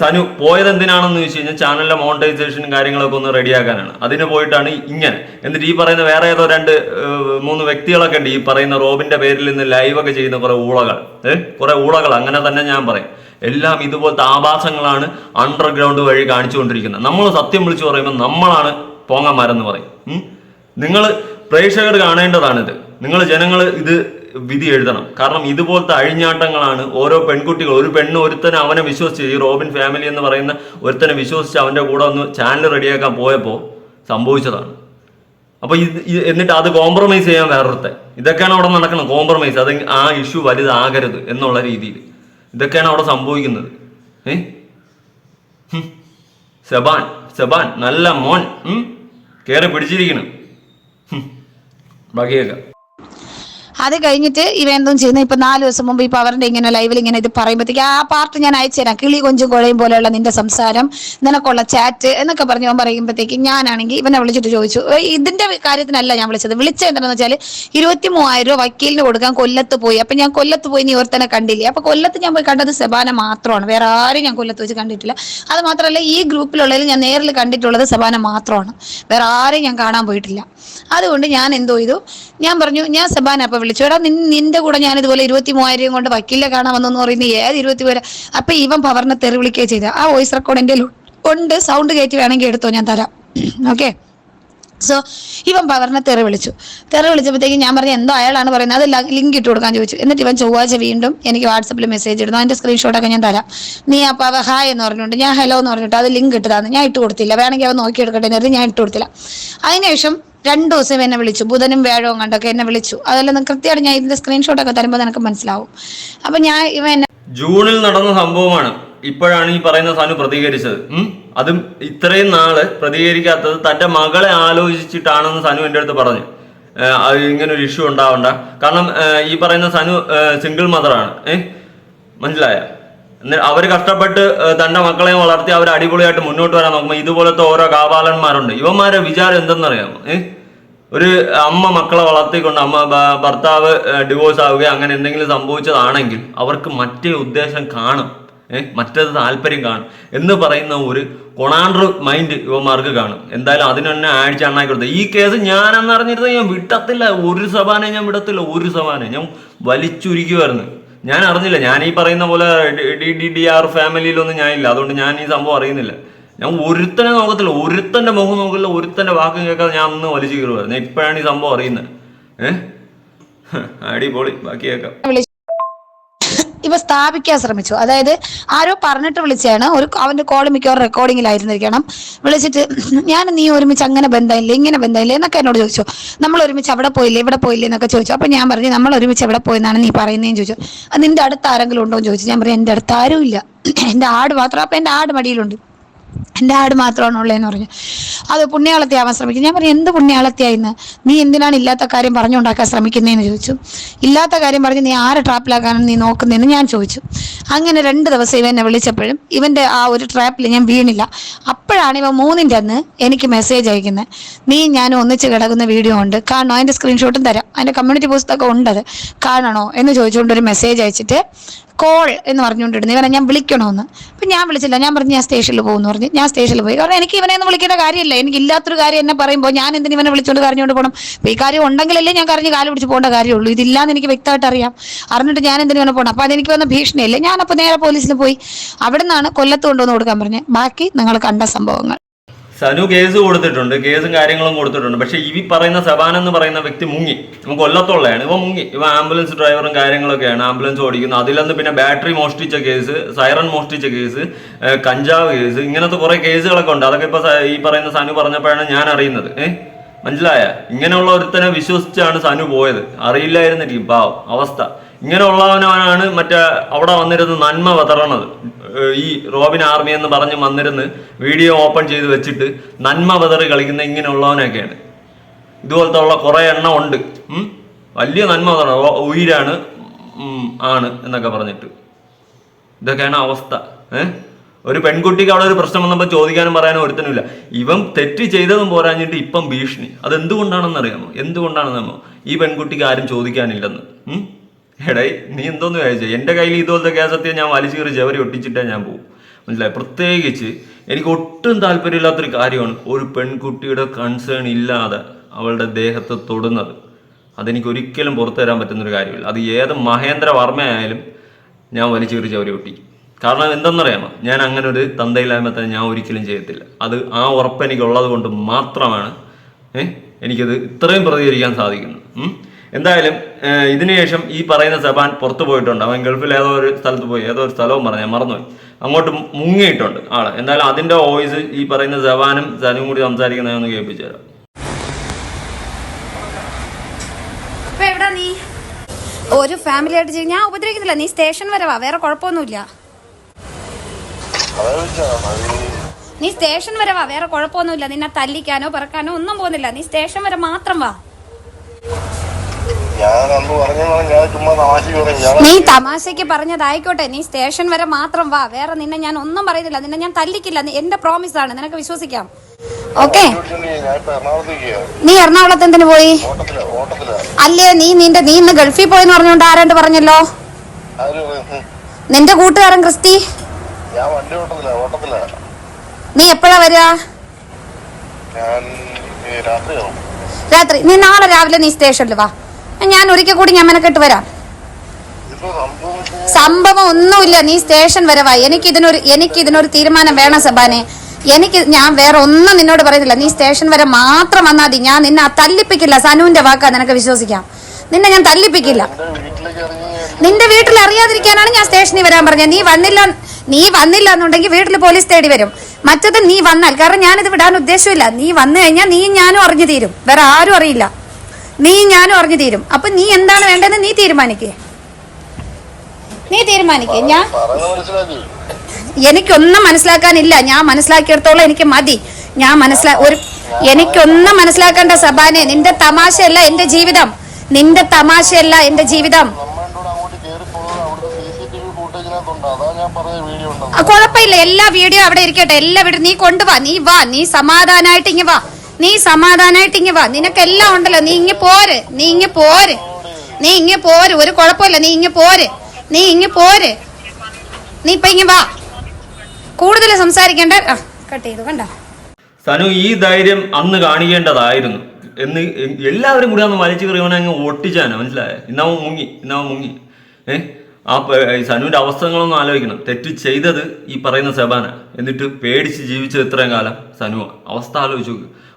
സനു പോയത് എന്തിനാണെന്ന് ചോദിച്ചു കഴിഞ്ഞാൽ ചാനലിലെ മോണിറ്റൈസേഷനും കാര്യങ്ങളൊക്കെ ഒന്ന് റെഡിയാക്കാനാണ് അതിന് പോയിട്ടാണ് ഇങ്ങനെ. എന്നിട്ട് ഈ പറയുന്ന വേറെ ഏതോ രണ്ട് മൂന്ന് വ്യക്തികളൊക്കെ ഉണ്ട് ഈ പറയുന്ന റോബിന്റെ പേരിൽ നിന്ന് ലൈവൊക്കെ ചെയ്യുന്ന കുറെ ഊളകൾ. ഏഹ് കുറെ ഊളകൾ. അങ്ങനെ തന്നെ ഞാൻ പറയും. എല്ലാം ഇതുപോലത്തെ ആഭാസങ്ങളാണ് അണ്ടർഗ്രൗണ്ട് വഴി കാണിച്ചുകൊണ്ടിരിക്കുന്നത്. നമ്മൾ സത്യം വിളിച്ചു പറയുമ്പോൾ നമ്മളാണ് പോങ്ങന്മാരെന്ന് പറയും. നിങ്ങൾ പ്രേക്ഷകർ കാണേണ്ടതാണിത്. നിങ്ങൾ ജനങ്ങൾ ഇത് വിധി എഴുതണം. കാരണം ഇതുപോലത്തെ അഴിഞ്ഞാട്ടങ്ങളാണ് ഓരോ പെൺകുട്ടികൾ. ഒരു പെണ്ണ് ഒരുത്തനെ അവനെ വിശ്വസിച്ച് ഈ റോബിൻ ഫാമിലി എന്ന് പറയുന്ന ഒരുത്തനെ വിശ്വസിച്ച് അവന്റെ കൂടെ ഒന്ന് ചാനൽ റെഡിയാക്കാൻ പോയപ്പോൾ സംഭവിച്ചതാണ്. അപ്പോൾ ഇത് എന്നിട്ട് അത് കോംപ്രമൈസ് ചെയ്യാൻ വേറൊരുത്തെ. ഇതൊക്കെയാണ് അവിടെ നടക്കുന്നത്. കോംപ്രമൈസ് അത് ആ ഇഷ്യൂ വലുതാകരുത് എന്നുള്ള രീതിയിൽ. ഇതൊക്കെയാണ് അവിടെ സംഭവിക്കുന്നത്. ഏ. സെബാൻ. സെബാൻ നല്ല മോൻ. കയറി പിടിച്ചിരിക്കണം. ഹും. അത് കഴിഞ്ഞിട്ട് ഇവ എന്തും ചെയ്യുന്നു? ഇപ്പൊ നാല് ദിവസം മുമ്പ് ഇപ്പൊ അവരുടെ ഇങ്ങനെ ലൈവിൽ ഇങ്ങനെ ഇത് പറയുമ്പോഴത്തേക്ക് ആ പാർട്ട് ഞാൻ അയച്ചുതരാം കിളി കൊഞ്ചും കുഴയും പോലെയുള്ള നിന്റെ സംസാരം നിനക്കുള്ള ചാറ്റ് എന്നൊക്കെ പറഞ്ഞ് ഞാൻ പറയുമ്പോഴത്തേക്ക് ഞാനാണെങ്കിൽ ഇവനെ വിളിച്ചിട്ട് ചോദിച്ചു. ഇതിന്റെ കാര്യത്തിനല്ല ഞാൻ വിളിച്ചത്. വിളിച്ചത് എന്താണെന്ന് വെച്ചാൽ ഇരുപത്തി മൂവായിരം രൂപ വക്കീലിന് കൊടുക്കാൻ കൊല്ലത്ത് പോയി. അപ്പൊ ഞാൻ കൊല്ലത്ത് പോയി നീ ഓർത്തനെ കണ്ടില്ലേ? അപ്പൊ കൊല്ലത്ത് ഞാൻ പോയി കണ്ടത് സെബാന മാത്രമാണ്. വേറെ ആരും ഞാൻ കൊല്ലത്ത് വെച്ച് കണ്ടിട്ടില്ല. അത് മാത്രമല്ല ഈ ഗ്രൂപ്പിലുള്ളതിൽ ഞാൻ നേരിൽ കണ്ടിട്ടുള്ളത് സെബാന മാത്രമാണ്. വേറെ ആരെയും ഞാൻ കാണാൻ പോയിട്ടില്ല. അതുകൊണ്ട് ഞാൻ എന്തോ ചെയ്തു? ഞാൻ പറഞ്ഞു ഞാൻ സെബാന അപ്പൊ വിളിച്ചു നിൻ നിന്റെ കൂടെ ഞാൻ ഇതുപോലെ ഇരുപത്തി മൂവായിരം കൊണ്ട് വക്കീലിനെ കാണാൻ വന്നെന്ന് പറയുന്നത് ഏത് ഇരുപത്തി മൂവായിരം അപ്പൊ ഇവൻ പവറിനെ തെറി വിളിക്കുകയും ചെയ്ത. ആ വോയിസ് റെക്കോർഡ് എന്റെ ഉണ്ട്. സൗണ്ട് കയറ്റി വേണമെങ്കിൽ എടുത്തോ ഞാൻ തരാം. ഓക്കെ? സോ ഇവൻ പവറിനെ തെറി വിളിച്ചു. തെറി വിളിച്ചപ്പോഴത്തേക്ക് ഞാൻ പറഞ്ഞു എന്തോ അയാളാണ് പറയുന്നത്? അത് ലിങ്ക് ഇട്ട് കൊടുക്കാൻ ചോദിച്ചു. എന്നിട്ട് ഇവൻ ചൊവ്വാഴ്ച വീണ്ടും എനിക്ക് വാട്സപ്പിൽ മെസ്സേജ് ഇടുന്നു. അതിന്റെ സ്ക്രീൻഷോട്ടൊക്കെ ഞാൻ തരാം. നീ അപ്പോൾ അവ ഹായ് എന്ന് പറഞ്ഞിട്ടുണ്ട്. ഞാൻ ഹലോ എന്ന് പറഞ്ഞിട്ട്. അത് ലിങ്ക് ഇട്ടതാണ് ഞാൻ ഇട്ട് കൊടുത്തില്ല. വേണമെങ്കിൽ അവൻ നോക്കി എടുക്കട്ടെ എന്ന് ഞാൻ ഇട്ട് കൊടുത്തില്ല. അതിനുശേഷം രണ്ടു ദിവസം എന്നെ വിളിച്ചു. ബുധനും വ്യാഴവും കണ്ടൊക്കെ എന്നെ വിളിച്ചു. അതെല്ലാം കൃത്യമായിട്ട് ഞാൻ ഇതിന്റെ സ്ക്രീൻഷോട്ടൊക്കെ തരുമ്പോൾ നിനക്ക് മനസ്സിലാവും. അപ്പൊ ഞാൻ ഇവ എന്നെ ജൂണിൽ നടന്ന സംഭവമാണ്. ഇപ്പോഴാണ് ഈ പറയുന്ന സാനു പ്രതികരിച്ചത്. അതും ഇത്രയും നാൾ പ്രതികരിക്കാത്തത് തന്റെ മകളെ ആലോചിച്ചിട്ടാണെന്ന് സനു എന്റെ അടുത്ത് പറഞ്ഞു. ഇങ്ങനെ ഒരു ഇഷ്യൂ ഉണ്ടാവണ്ട. കാരണം ഈ പറയുന്ന സനു സിംഗിൾ മദറാണ്. ഏഹ് മനസ്സിലായ? അവർ കഷ്ടപ്പെട്ട് തന്റെ മക്കളെ വളർത്തി അവർ അടിപൊളിയായിട്ട് മുന്നോട്ട് വരാൻ നോക്കുമ്പോൾ ഇതുപോലത്തെ ഓരോ കാപാലന്മാരുണ്ട് ഇവന്മാരെ വിചാരം എന്തെന്നറിയാമോ? ഏഹ് ഒരു അമ്മ മക്കളെ വളർത്തിക്കൊണ്ട് അമ്മ ഭർത്താവ് ഡിവോഴ്സ് ആവുകയോ അങ്ങനെ എന്തെങ്കിലും സംഭവിച്ചതാണെങ്കിൽ അവർക്ക് മറ്റേ ഉദ്ദേശം കാണും. മറ്റേത് താല്പര്യം കാണും. എന്ന് പറയുന്ന ഒരു കൊണാണ്ടർ മൈൻഡ് യുവമാർക്ക് കാണും. എന്തായാലും അതിന് തന്നെ ആഴ്ച അണ്ണാക്കി കൊടുത്തത്. ഈ കേസ് ഞാനെന്ന് അറിഞ്ഞിരുന്നത് ഞാൻ വിട്ടത്തില്ല ഒരു സഭാനെ ഞാൻ വിടത്തില്ല. ഒരു സഭാനെ ഞാൻ വലിച്ചുരുക്കുമായിരുന്നു ഞാൻ അറിഞ്ഞില്ല. ഞാൻ ഈ പറയുന്ന പോലെ ഡി ഡി ഡി ആർ ഫാമിലിയിലൊന്നും ഞാനില്ല. അതുകൊണ്ട് ഞാൻ ഈ സംഭവം അറിയുന്നില്ല. ഞാൻ ഒരുത്തനെ നോക്കത്തില്ല. ഒരുത്തന്റെ മുഖം നോക്കില്ല ഒരുത്തന്റെ വാക്കും കേൾക്കാതെ ഞാൻ അന്ന് വലിച്ചു കയറുമായിരുന്നു ഇപ്പോഴാണ് ഈ സംഭവം അറിയുന്നത്. ഏഹ് അടിപൊളി. ബാക്കി കേൾക്കാം. ഇവ സ്ഥാപിക്കാൻ ശ്രമിച്ചു. അതായത് ആരോ പറഞ്ഞിട്ട് വിളിച്ചാണ് ഒരു അവന്റെ കോൾ മിക്കവാറും റെക്കോർഡിങ്ങിലായിരുന്നിരിക്കണം വിളിച്ചിട്ട് ഞാൻ നീ ഒരുമിച്ച് അങ്ങനെ ബന്ധമില്ലേ? ഇങ്ങനെ ബന്ധമില്ലേ? എന്നൊക്കെ എന്നോട് ചോദിച്ചു. നമ്മൾ ഒരുമിച്ച് അവിടെ പോയില്ലേ? ഇവിടെ പോയില്ലേ? എന്നൊക്കെ ചോദിച്ചു. അപ്പൊ ഞാൻ പറഞ്ഞു നമ്മൾ ഒരുമിച്ച് എവിടെ പോയെന്നാണ് നീ പറയുന്നതെന്ന് ചോദിച്ചു. അത് നിന്റെ അടുത്ത് ആരെങ്കിലും ഉണ്ടോ? എന്ന് ചോദിച്ചു. ഞാൻ പറഞ്ഞു എന്റെ അടുത്ത് ആരും ഇല്ല. എന്റെ ആട് മാത്രം അപ്പൊ എന്റെ ആട് മടിയിലുണ്ട്. എന്റെ ആട് മാത്രമാണ് ഉള്ളതെന്ന് പറഞ്ഞു. അത് പുണ്യാളത്തെ ആവാൻ ശ്രമിക്കും. ഞാൻ പറഞ്ഞു എന്ത് പുണ്യാളത്തെയായിന്ന് നീ എന്തിനാണ് ഇല്ലാത്ത കാര്യം പറഞ്ഞുണ്ടാക്കാൻ ശ്രമിക്കുന്നതെന്ന് ചോദിച്ചു. ഇല്ലാത്ത കാര്യം പറഞ്ഞ് നീ ആരെ ട്രാപ്പിലാക്കാനും നീ നോക്കുന്നതെന്ന് ഞാൻ ചോദിച്ചു. അങ്ങനെ രണ്ട് ദിവസം ഇവൻ എന്നെ വിളിച്ചപ്പോഴും ഇവന്റെ ആ ഒരു ട്രാപ്പിൽ ഞാൻ വീണില്ല. അപ്പോഴാണ് ഇവ മൂന്നിന്റെ അന്ന് എനിക്ക് മെസ്സേജ് അയക്കുന്നത് നീ ഞാനും ഒന്നിച്ച് കിടക്കുന്ന വീഡിയോ ഉണ്ട്. കാണണോ? അതിന്റെ സ്ക്രീൻഷോട്ടും തരാം. അതിന്റെ കമ്മ്യൂണിറ്റി പോസ്റ്റൊക്കെ ഉണ്ടത്. കാണണോ? എന്ന് ചോദിച്ചുകൊണ്ട് ഒരു മെസ്സേജ് അയച്ചിട്ട് കോൾ എന്ന് പറഞ്ഞുകൊണ്ടിരുന്നു. ഇവനെ ഞാൻ വിളിക്കണമെന്ന് അപ്പം ഞാൻ വിളിച്ചില്ല. ഞാൻ പറഞ്ഞു ഞാൻ സ്റ്റേഷനിൽ പോകുന്നു പറഞ്ഞു. ഞാൻ സ്റ്റേഷനിൽ പോയി. കാരണം എനിക്ക് ഇവനെ ഒന്നും വിളിക്കേണ്ട കാര്യമില്ല. എനിക്ക് ഇല്ലാത്തൊരു കാര്യം എന്നെ പറയുമ്പോൾ ഞാൻ എന്തിനു ഇവനെ വിളിച്ചുകൊണ്ട് കരഞ്ഞുകൊണ്ട് പോകണം അപ്പോൾ ഈ കാര്യം ഉണ്ടെങ്കിലല്ലേ ഞാൻ കരഞ്ഞ് കാൽ പിടിച്ച് പോകേണ്ട കാര്യമുള്ളൂ. ഇതില്ലാന്ന് എനിക്ക് വ്യക്തമായിട്ട് അറിയാം. അറിഞ്ഞിട്ട് ഞാൻ എന്തിനു ഇവനെ പോകണം അപ്പോൾ അതെനിക്ക് വന്ന ഭീഷണിയല്ലേ? ഞാനപ്പോൾ നേരെ പോലീസിൽ പോയി. അവിടെ നിന്നാണ് കൊല്ലത്ത് കൊണ്ടുവന്ന് കൊടുക്കാൻ പറഞ്ഞത് ബാക്കി നിങ്ങൾ കണ്ട സംഭവങ്ങൾ. സനു കേസ് കൊടുത്തിട്ടുണ്ട് കേസും കാര്യങ്ങളും കൊടുത്തിട്ടുണ്ട്. പക്ഷെ ഇവി പറയുന്ന സബാൻ എന്ന് പറയുന്ന വ്യക്തി മുങ്ങി. നമുക്ക് കൊല്ലത്തുള്ളതാണ് ഇവ മുങ്ങി. ഇവ ആംബുലൻസ് ഡ്രൈവറും കാര്യങ്ങളൊക്കെയാണ്. ആംബുലൻസ് ഓടിക്കുന്നത് അതിലൊന്ന് പിന്നെ ബാറ്ററി മോഷ്ടിച്ച കേസ് സൈറൺ മോഷ്ടിച്ച കേസ് കഞ്ചാവ് കേസ് ഇങ്ങനത്തെ കുറെ കേസുകളൊക്കെ ഉണ്ട്. അതൊക്കെ ഇപ്പൊ ഈ പറയുന്ന സനു പറഞ്ഞപ്പോഴാണ് ഞാൻ അറിയുന്നത്. ഏഹ് മനസ്സിലായ? ഇങ്ങനെയുള്ള ഒരുത്തനെ വിശ്വസിച്ചാണ് സനു പോയത്. അറിയില്ലായിരുന്നിരിക്കും പാവം അവസ്ഥ. ഇങ്ങനെയുള്ളവനാണ് മറ്റേ അവിടെ വന്നിരുന്ന് നന്മ വിതറണത്. ഈ റോബിൻ ആർമി എന്ന് പറഞ്ഞ് വന്നിരുന്ന് വീഡിയോ ഓപ്പൺ ചെയ്ത് വെച്ചിട്ട് നന്മ വിതറി കളിക്കുന്ന ഇങ്ങനെയുള്ളവനൊക്കെയാണ് ഇതുപോലത്തെ ഉള്ള കുറെ എണ്ണം ഉണ്ട്. വലിയ നന്മ വിതറണം. ഉയിരാണ് ആണ് എന്നൊക്കെ പറഞ്ഞിട്ട്. ഇതൊക്കെയാണ് അവസ്ഥ. ഒരു പെൺകുട്ടിക്ക് അവിടെ ഒരു പ്രശ്നം വന്നപ്പോൾ ചോദിക്കാനും പറയാനും ഒരുത്തനുമില്ല. ഇവൻ തെറ്റ് ചെയ്തതും പോരാഞ്ഞിട്ട് ഇപ്പം ഭീഷണി. അത് എന്തുകൊണ്ടാണെന്ന് അറിയാമോ എന്തുകൊണ്ടാണെന്നറിയാമോ? ഈ പെൺകുട്ടിക്ക് ആരും ചോദിക്കാനില്ലെന്ന്? എടേ നീ എന്തോന്ന് വിചാരിച്ചേ എന്റെ കയ്യിൽ ഇതുപോലത്തെ കേസത്തെ ഞാൻ വലിച്ചു കയറി ചവരി ഒട്ടിച്ചിട്ടേ ഞാൻ പോകും മനസ്സിലായി? പ്രത്യേകിച്ച് എനിക്ക് ഒട്ടും താല്പര്യമില്ലാത്തൊരു കാര്യമാണ് ഒരു പെൺകുട്ടിയുടെ കൺസേൺ ഇല്ലാതെ അവളുടെ ദേഹത്ത് തൊടുന്നത്. അതെനിക്ക് ഒരിക്കലും പുറത്തു തരാൻ പറ്റുന്നൊരു കാര്യമില്ല. അത് ഏത് മഹേന്ദ്ര വർമ്മയായാലും ഞാൻ വലിച്ചു കയറി ചവരി ഒട്ടി കാരണം എന്തെന്നറിയാമോ? ഞാൻ അങ്ങനെ ഒരു തന്തയില്ലായ്മ തന്നെ ഞാൻ ഒരിക്കലും ചെയ്യത്തില്ല. അത് ആ ഉറപ്പ് എനിക്കുള്ളത് കൊണ്ട് മാത്രമാണ് ഏഹ് എനിക്കത് ഇത്രയും പ്രതികരിക്കാൻ സാധിക്കുന്നത്. എന്തായാലും ഇതിനുശേഷം ഈ പറയുന്ന സബാൻ പുറത്തു പോയിട്ടുണ്ട്. അവൻ ഗൾഫിൽ ഏതോ ഒരു സ്ഥലത്ത് പോയി ഏതോ ഒരു സ്ഥലവും പറഞ്ഞു ഞാൻ മറന്നുപോയി. അങ്ങോട്ട് മുങ്ങിയിട്ടുണ്ട് ആൾ. എന്തായാലും അതിന്റെ വോയിസ് ഈ പറയുന്ന സബാനും സനും കൂടി സംസാരിക്കുന്നതെന്ന് കേൾപ്പിച്ചു തരാം. ഒരു ഫാമിലി ആയിട്ട് ഞാൻ ഉപദ്രവിക്കുന്നില്ല. നീ സ്റ്റേഷൻ വരെ വാ. വേറെ കുഴപ്പമൊന്നുമില്ല. നീ സ്റ്റേഷൻ വരെ വാ. വേറെ കുഴപ്പമൊന്നുമില്ല. നിന്നെ തല്ലിക്കാനോ പറക്കാനോ ഒന്നും പോകുന്നില്ല. നീ സ്റ്റേഷൻ വരെ മാത്രം വാ. ഞാൻ അന്ന് പറഞ്ഞു ഞാൻ ചുമ്മാ ഞാൻ നീ തമാശക്ക് പറഞ്ഞതായിക്കോട്ടെ. നീ സ്റ്റേഷൻ വരെ മാത്രം വാ. വേറെ നിന്നെ ഞാൻ ഒന്നും പറയുന്നില്ല നിന്നെ ഞാൻ തല്ലിക്കില്ല. നീ- എന്റെ പ്രോമിസ് ആണ്. നിനക്ക് വിശ്വസിക്കാം. ഓക്കെ ഞാൻ ഇപ്പൊ എറണാകുളത്തേക്ക് നീ എറണാകുളത്ത് എന്തിനു പോയി? ഓട്ടത്തിലാ ഓട്ടത്തിലാ അല്ലേ നീ നിന്റെ നീ ഇന്ന് ഗൾഫിൽ പോയെന്ന് പറഞ്ഞുകൊണ്ട് ആരാണ്ട് പറഞ്ഞല്ലോ? ആര് ഉം. നിന്റെ കൂട്ടുകാരൻ ക്രിസ്തി ഞാൻ വണ്ടി ഓട്ടത്തിലാ ഓട്ടത്തിലാ. നീ എപ്പോഴാ വരിക? ഞാൻ ഈ രാത്രിയാവും. രാത്രി. നീ നാളെ രാവിലെ നീ സ്റ്റേഷനിൽ വാ. ഞാൻ ഒരിക്കൽ കൂടി ഞാൻ മെനക്കെട്ട് വരാം. സംഭവം ഒന്നുമില്ല. നീ സ്റ്റേഷൻ വരെ എനിക്ക് ഇതിനൊരു എനിക്ക് ഇതിനൊരു തീരുമാനം വേണം സബാനെ. എനിക്ക് ഞാൻ വേറെ ഒന്നും നിന്നോട് പറയുന്നില്ല. നീ സ്റ്റേഷൻ വരെ മാത്രം വന്നാൽ മതി. ഞാൻ നിന്നെ തല്ലിപ്പിക്കില്ല. സനുവിന്റെ വാക്കാ നിനക്ക് വിശ്വസിക്കാം. നിന്നെ ഞാൻ തല്ലിപ്പിക്കില്ല. നിന്റെ വീട്ടിൽ അറിയാതിരിക്കാനാണ് ഞാൻ സ്റ്റേഷനിൽ വരാൻ പറഞ്ഞത്. നീ വന്നില്ല നീ വന്നില്ല എന്നുണ്ടെങ്കിൽ വീട്ടിൽ പോലീസ് തേടി വരും. മറ്റത് നീ വന്നാൽ കാരണം ഞാനിത് വിടാൻ ഉദ്ദേശമില്ല. നീ വന്നു കഴിഞ്ഞാൽ നീയും ഞാനും അറിഞ്ഞു തീരും. വേറെ ആരും അറിയില്ല. നീയും ഞാനും അറിഞ്ഞു തീരും. അപ്പൊ നീ എന്താണ് വേണ്ടതെന്ന് നീ തീരുമാനിക്കേ. നീ തീരുമാനിക്കേ. ഞാൻ എനിക്കൊന്നും മനസ്സിലാക്കാനില്ല. ഞാൻ മനസ്സിലാക്കിയെടുത്തോളം എനിക്ക് മതി. ഞാൻ മനസ്സിലാ ഒരു എനിക്കൊന്നും മനസ്സിലാക്കേണ്ട സബാനെ നിന്റെ തമാശയല്ല എന്റെ ജീവിതം. നിന്റെ തമാശയല്ല എന്റെ ജീവിതം. കുഴപ്പമില്ല. എല്ലാ വീഡിയോ അവിടെ ഇരിക്കട്ടെ. എല്ലാ വീഡിയോ നീ കൊണ്ടുവാ. നീ വാ. നീ സമാധാനായിട്ട് ഇങ്ങ് വാ. നീ സമാധാനായിട്ട് ഇങ്ങ വാ. നിനക്കെല്ലാം ഉണ്ടല്ലോ. നീ ഇങ്ങ പോര്. നീ ഇങ്ങ പോര്. നീ ഇങ്ങ പോര്. ഒരു കുഴപ്പമില്ല. നീ ഇങ്ങ പോര്. നീ ഇങ്ങ പോര്. നീ ഇപ്പൊ ഇങ്ങ വാ. കൂടുതൽ സംസാരിക്കേണ്ട ആ, കട്ട് ചെയ്തു. കണ്ട? സനു ഈ ധൈര്യം അന്ന് കാണിക്കേണ്ടതായിരുന്നു. എന്ന് എല്ലാവരും കൂടി അന്ന് വലിച്ചു കയറിയവനെ അങ്ങ് ഒട്ടിച്ചാണ് മനസ്സിലായ? ഇന്നവൻ മുങ്ങി. ഇന്നവൻ മുങ്ങി. ഏഹ് ആ സനുവിന്റെ അവസ്ഥകളൊന്നും ആലോചിക്കണം. തെറ്റ് ചെയ്തത് ഈ പറയുന്ന സെബാന. എന്നിട്ട് പേടിച്ച് ജീവിച്ചത് ഇത്രയും കാലം സനുവ. അവസ്ഥ ആലോചിച്ച്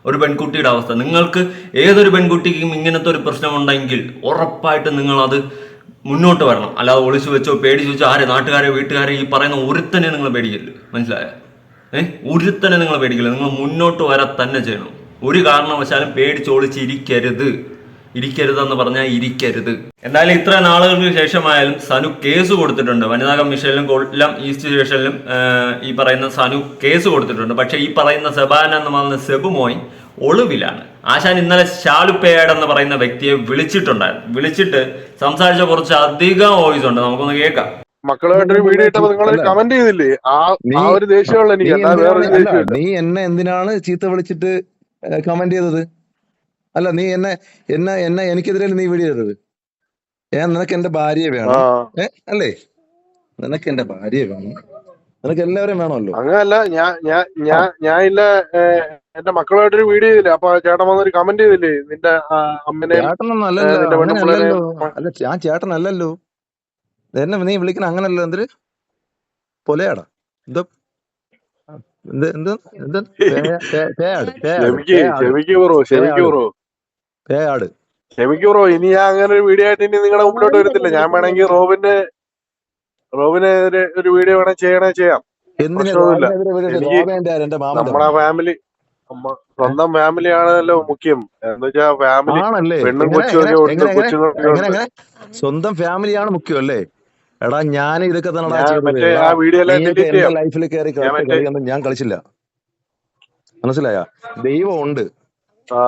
ഒരു പെൺകുട്ടിയുടെ അവസ്ഥ. നിങ്ങൾക്ക് ഏതൊരു പെൺകുട്ടിക്കും ഇങ്ങനത്തെ ഒരു പ്രശ്നമുണ്ടെങ്കിൽ ഉറപ്പായിട്ടും നിങ്ങൾ അത് മുന്നോട്ട് വരണം. അല്ലാതെ ഒളിച്ചു വെച്ചോ പേടിച്ചു വെച്ചോ ആരെ നാട്ടുകാരെ വീട്ടുകാരെ ഈ പറയുന്ന ഒരുത്തനെ നിങ്ങൾ പേടിക്കില്ല മനസ്സിലായോ? ഏഹ് ഒരുത്തനെ നിങ്ങൾ പേടിക്കില്ല നിങ്ങൾ മുന്നോട്ട് വരാൻ തന്നെ ചെയ്യണം. ഒരു കാരണവശാലും പേടിച്ചൊളിച്ചിരിക്കരുത് ഇരിക്കരുതെന്ന് പറഞ്ഞാൽ ഇരിക്കരുത്. എന്തായാലും ഇത്ര നാളുകൾക്ക് ശേഷമായാലും സനു കേസ് കൊടുത്തിട്ടുണ്ട്. വനിതാ കമ്മീഷനിലും കൊല്ലം ഈസ്റ്റ് സ്റ്റേഷനിലും ഈ പറയുന്ന സനു കേസ് കൊടുത്തിട്ടുണ്ട്. പക്ഷേ ഈ പറയുന്ന സെബാന എന്ന് പറയുന്ന സെബുമോയ് ഒളിവിലാണ്. ആശാൻ ഇന്നലെ ഷാലുപ്പേഡ് എന്ന് പറയുന്ന വ്യക്തിയെ വിളിച്ചിട്ടുണ്ടായിരുന്നു. വിളിച്ചിട്ട് സംസാരിച്ച കുറച്ച് അധികം വോയിസ് ഉണ്ട്. നമുക്കൊന്ന് കേൾക്കാം. മക്കളുമായിട്ടൊരു വീഡിയോ ഇട്ടപ്പോ നിങ്ങൾ കമന്റ് ചെയ്തില്ലേ? ആ ആ ഒരു ദേഷ്യമുള്ള എനിക്ക്. നീ എന്നെ എന്തിനാണ് ചീത്ത വിളിച്ചിട്ട് കമന്റ് ചെയ്തത്? അല്ല നീ എന്നെ എന്നെ എന്നെ എനിക്കെതിരെ നീ വിടിയരുത് ഏ നിനക്ക് എന്റെ ഭാര്യയെ വേണം. ഏ അല്ലേ? നിനക്ക് എന്റെ ഭാര്യയെ വേണം. നിനക്ക് എല്ലാവരും വേണമല്ലോ. അങ്ങനല്ല ഞാൻ ഞാൻ ഞാൻ ഞാൻ ഇല്ല എന്റെ എന്റെ മക്കളുമായിട്ടൊരു വീഡിയോ ചെയ്തില്ലേ? അപ്പൊ ചേട്ടൻ വന്നൊരു കമന്റ് ചെയ്തില്ലേ? നിന്റെ അമ്മനെ അല്ല ഞാൻ ചേട്ടനല്ലല്ലോ. എന്നെ നീ വിളിക്കണ അങ്ങനല്ല എന്തൊരു പൊലയാടാ. എന്തോ എന്ത് എന്ത് എന്ത്? ക്ഷമിക്ക് ക്ഷമിക്ക് പേയാട് ക്ഷമിക്ക് റോ ഇനി ഞാൻ അങ്ങനെ ഒരു വീഡിയോ ആയിട്ട് ഇനി നിങ്ങളുടെ മുമ്പിലോട്ട് വരത്തില്ല. ഞാൻ വേണമെങ്കിൽ റോബിന്റെ റോബിനെ ഒരു വീഡിയോ വേണേ ചെയ്യണേ ചെയ്യാം. എന്തിനാ? പ്രശ്നമൊന്നുമില്ല. എനിക്ക് നമ്മളെ ഫാമിലി സ്വന്തം ഫാമിലി ആണല്ലോ മുഖ്യം. എന്ന് വെച്ചാ ഫാമിലി ആണല്ലേ? പെണ്ണും കൊച്ചും ഒക്കെ ഫാമിലി ഉണ്ട് കൊച്ചുങ്ങളൊക്കെ സ്വന്തം ഫാമിലിയാണ് മുഖ്യം അല്ലേ? എടാ ഞാൻ ഇതൊക്കെ തന്നെ ഞാൻ മറ്റേ ആ വീഡിയോ എല്ലാം ഡിലീറ്റ് എന്റെ ചെയ്യാം ലൈഫിൽ കയറി ഞാൻ മറ്റേ- കളിയൊന്നും ഞാൻ കളിച്ചില്ല. മനസ്സിലായ? ദൈവം ഉണ്ട്. ആ.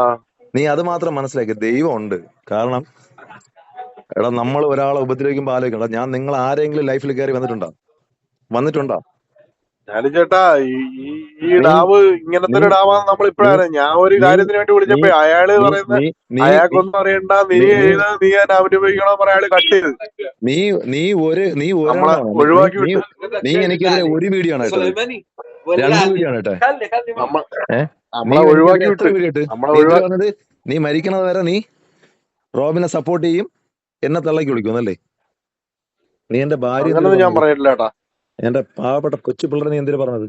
നീ അത് മാത്രം മനസ്സിലാക്കി. ദൈവം ഉണ്ട് കാരണം എടാ നമ്മൾ ഒരാളെ ഉപദ്രവിക്കുമ്പോ ആലോചിക്കണം. ഞാൻ നിങ്ങൾ ആരെങ്കിലും ലൈഫിൽ കയറി വന്നിട്ടുണ്ടോ? വന്നിട്ടുണ്ടോ? ഞാനും ചേട്ടാ ഈ ഈ- ഡാവ് ഇങ്ങനത്തെ ഒരു നീ- നമ്മൾ ഇപ്പോഴാണ്. ഞാൻ ഒരു കാര്യത്തിന് വേണ്ടി വിളിച്ചപ്പോ അയാൾ പറയുന്നത് അയാൾക്കൊന്നും അറിയണ്ട. നീ ചെയ്ത് നീ ഞാൻ പറഞ്ഞ അയാൾ കട്ട് ചെയ്ത്. നീ നീ ഒരു നീ ഒഴിവാക്കി നീ- എനിക്ക് എനിക്കെതിരെ ഒരു വീഡിയോ ആണ് കേട്ടോ രണ്ട് വീഡിയോ ആണ് കേട്ടെ. നമ്മളെ നീ വിട്ടു? നമ്മളെ നീ ഒഴിവാ- ഇതിൽ നീ മരിക്കണത് വരെ നീ റോബിനെ സപ്പോർട്ട് ചെയ്യും എന്നെ തള്ളക്കി വിളിക്കും അല്ലേ നീ എന്റെ ഭാര്യ അങ്ങനൊന്നും ഞാൻ എന്റെ പാവപ്പെട്ട കൊച്ചു പിള്ളേരെ നീ എന്തിനു പറഞ്ഞത്?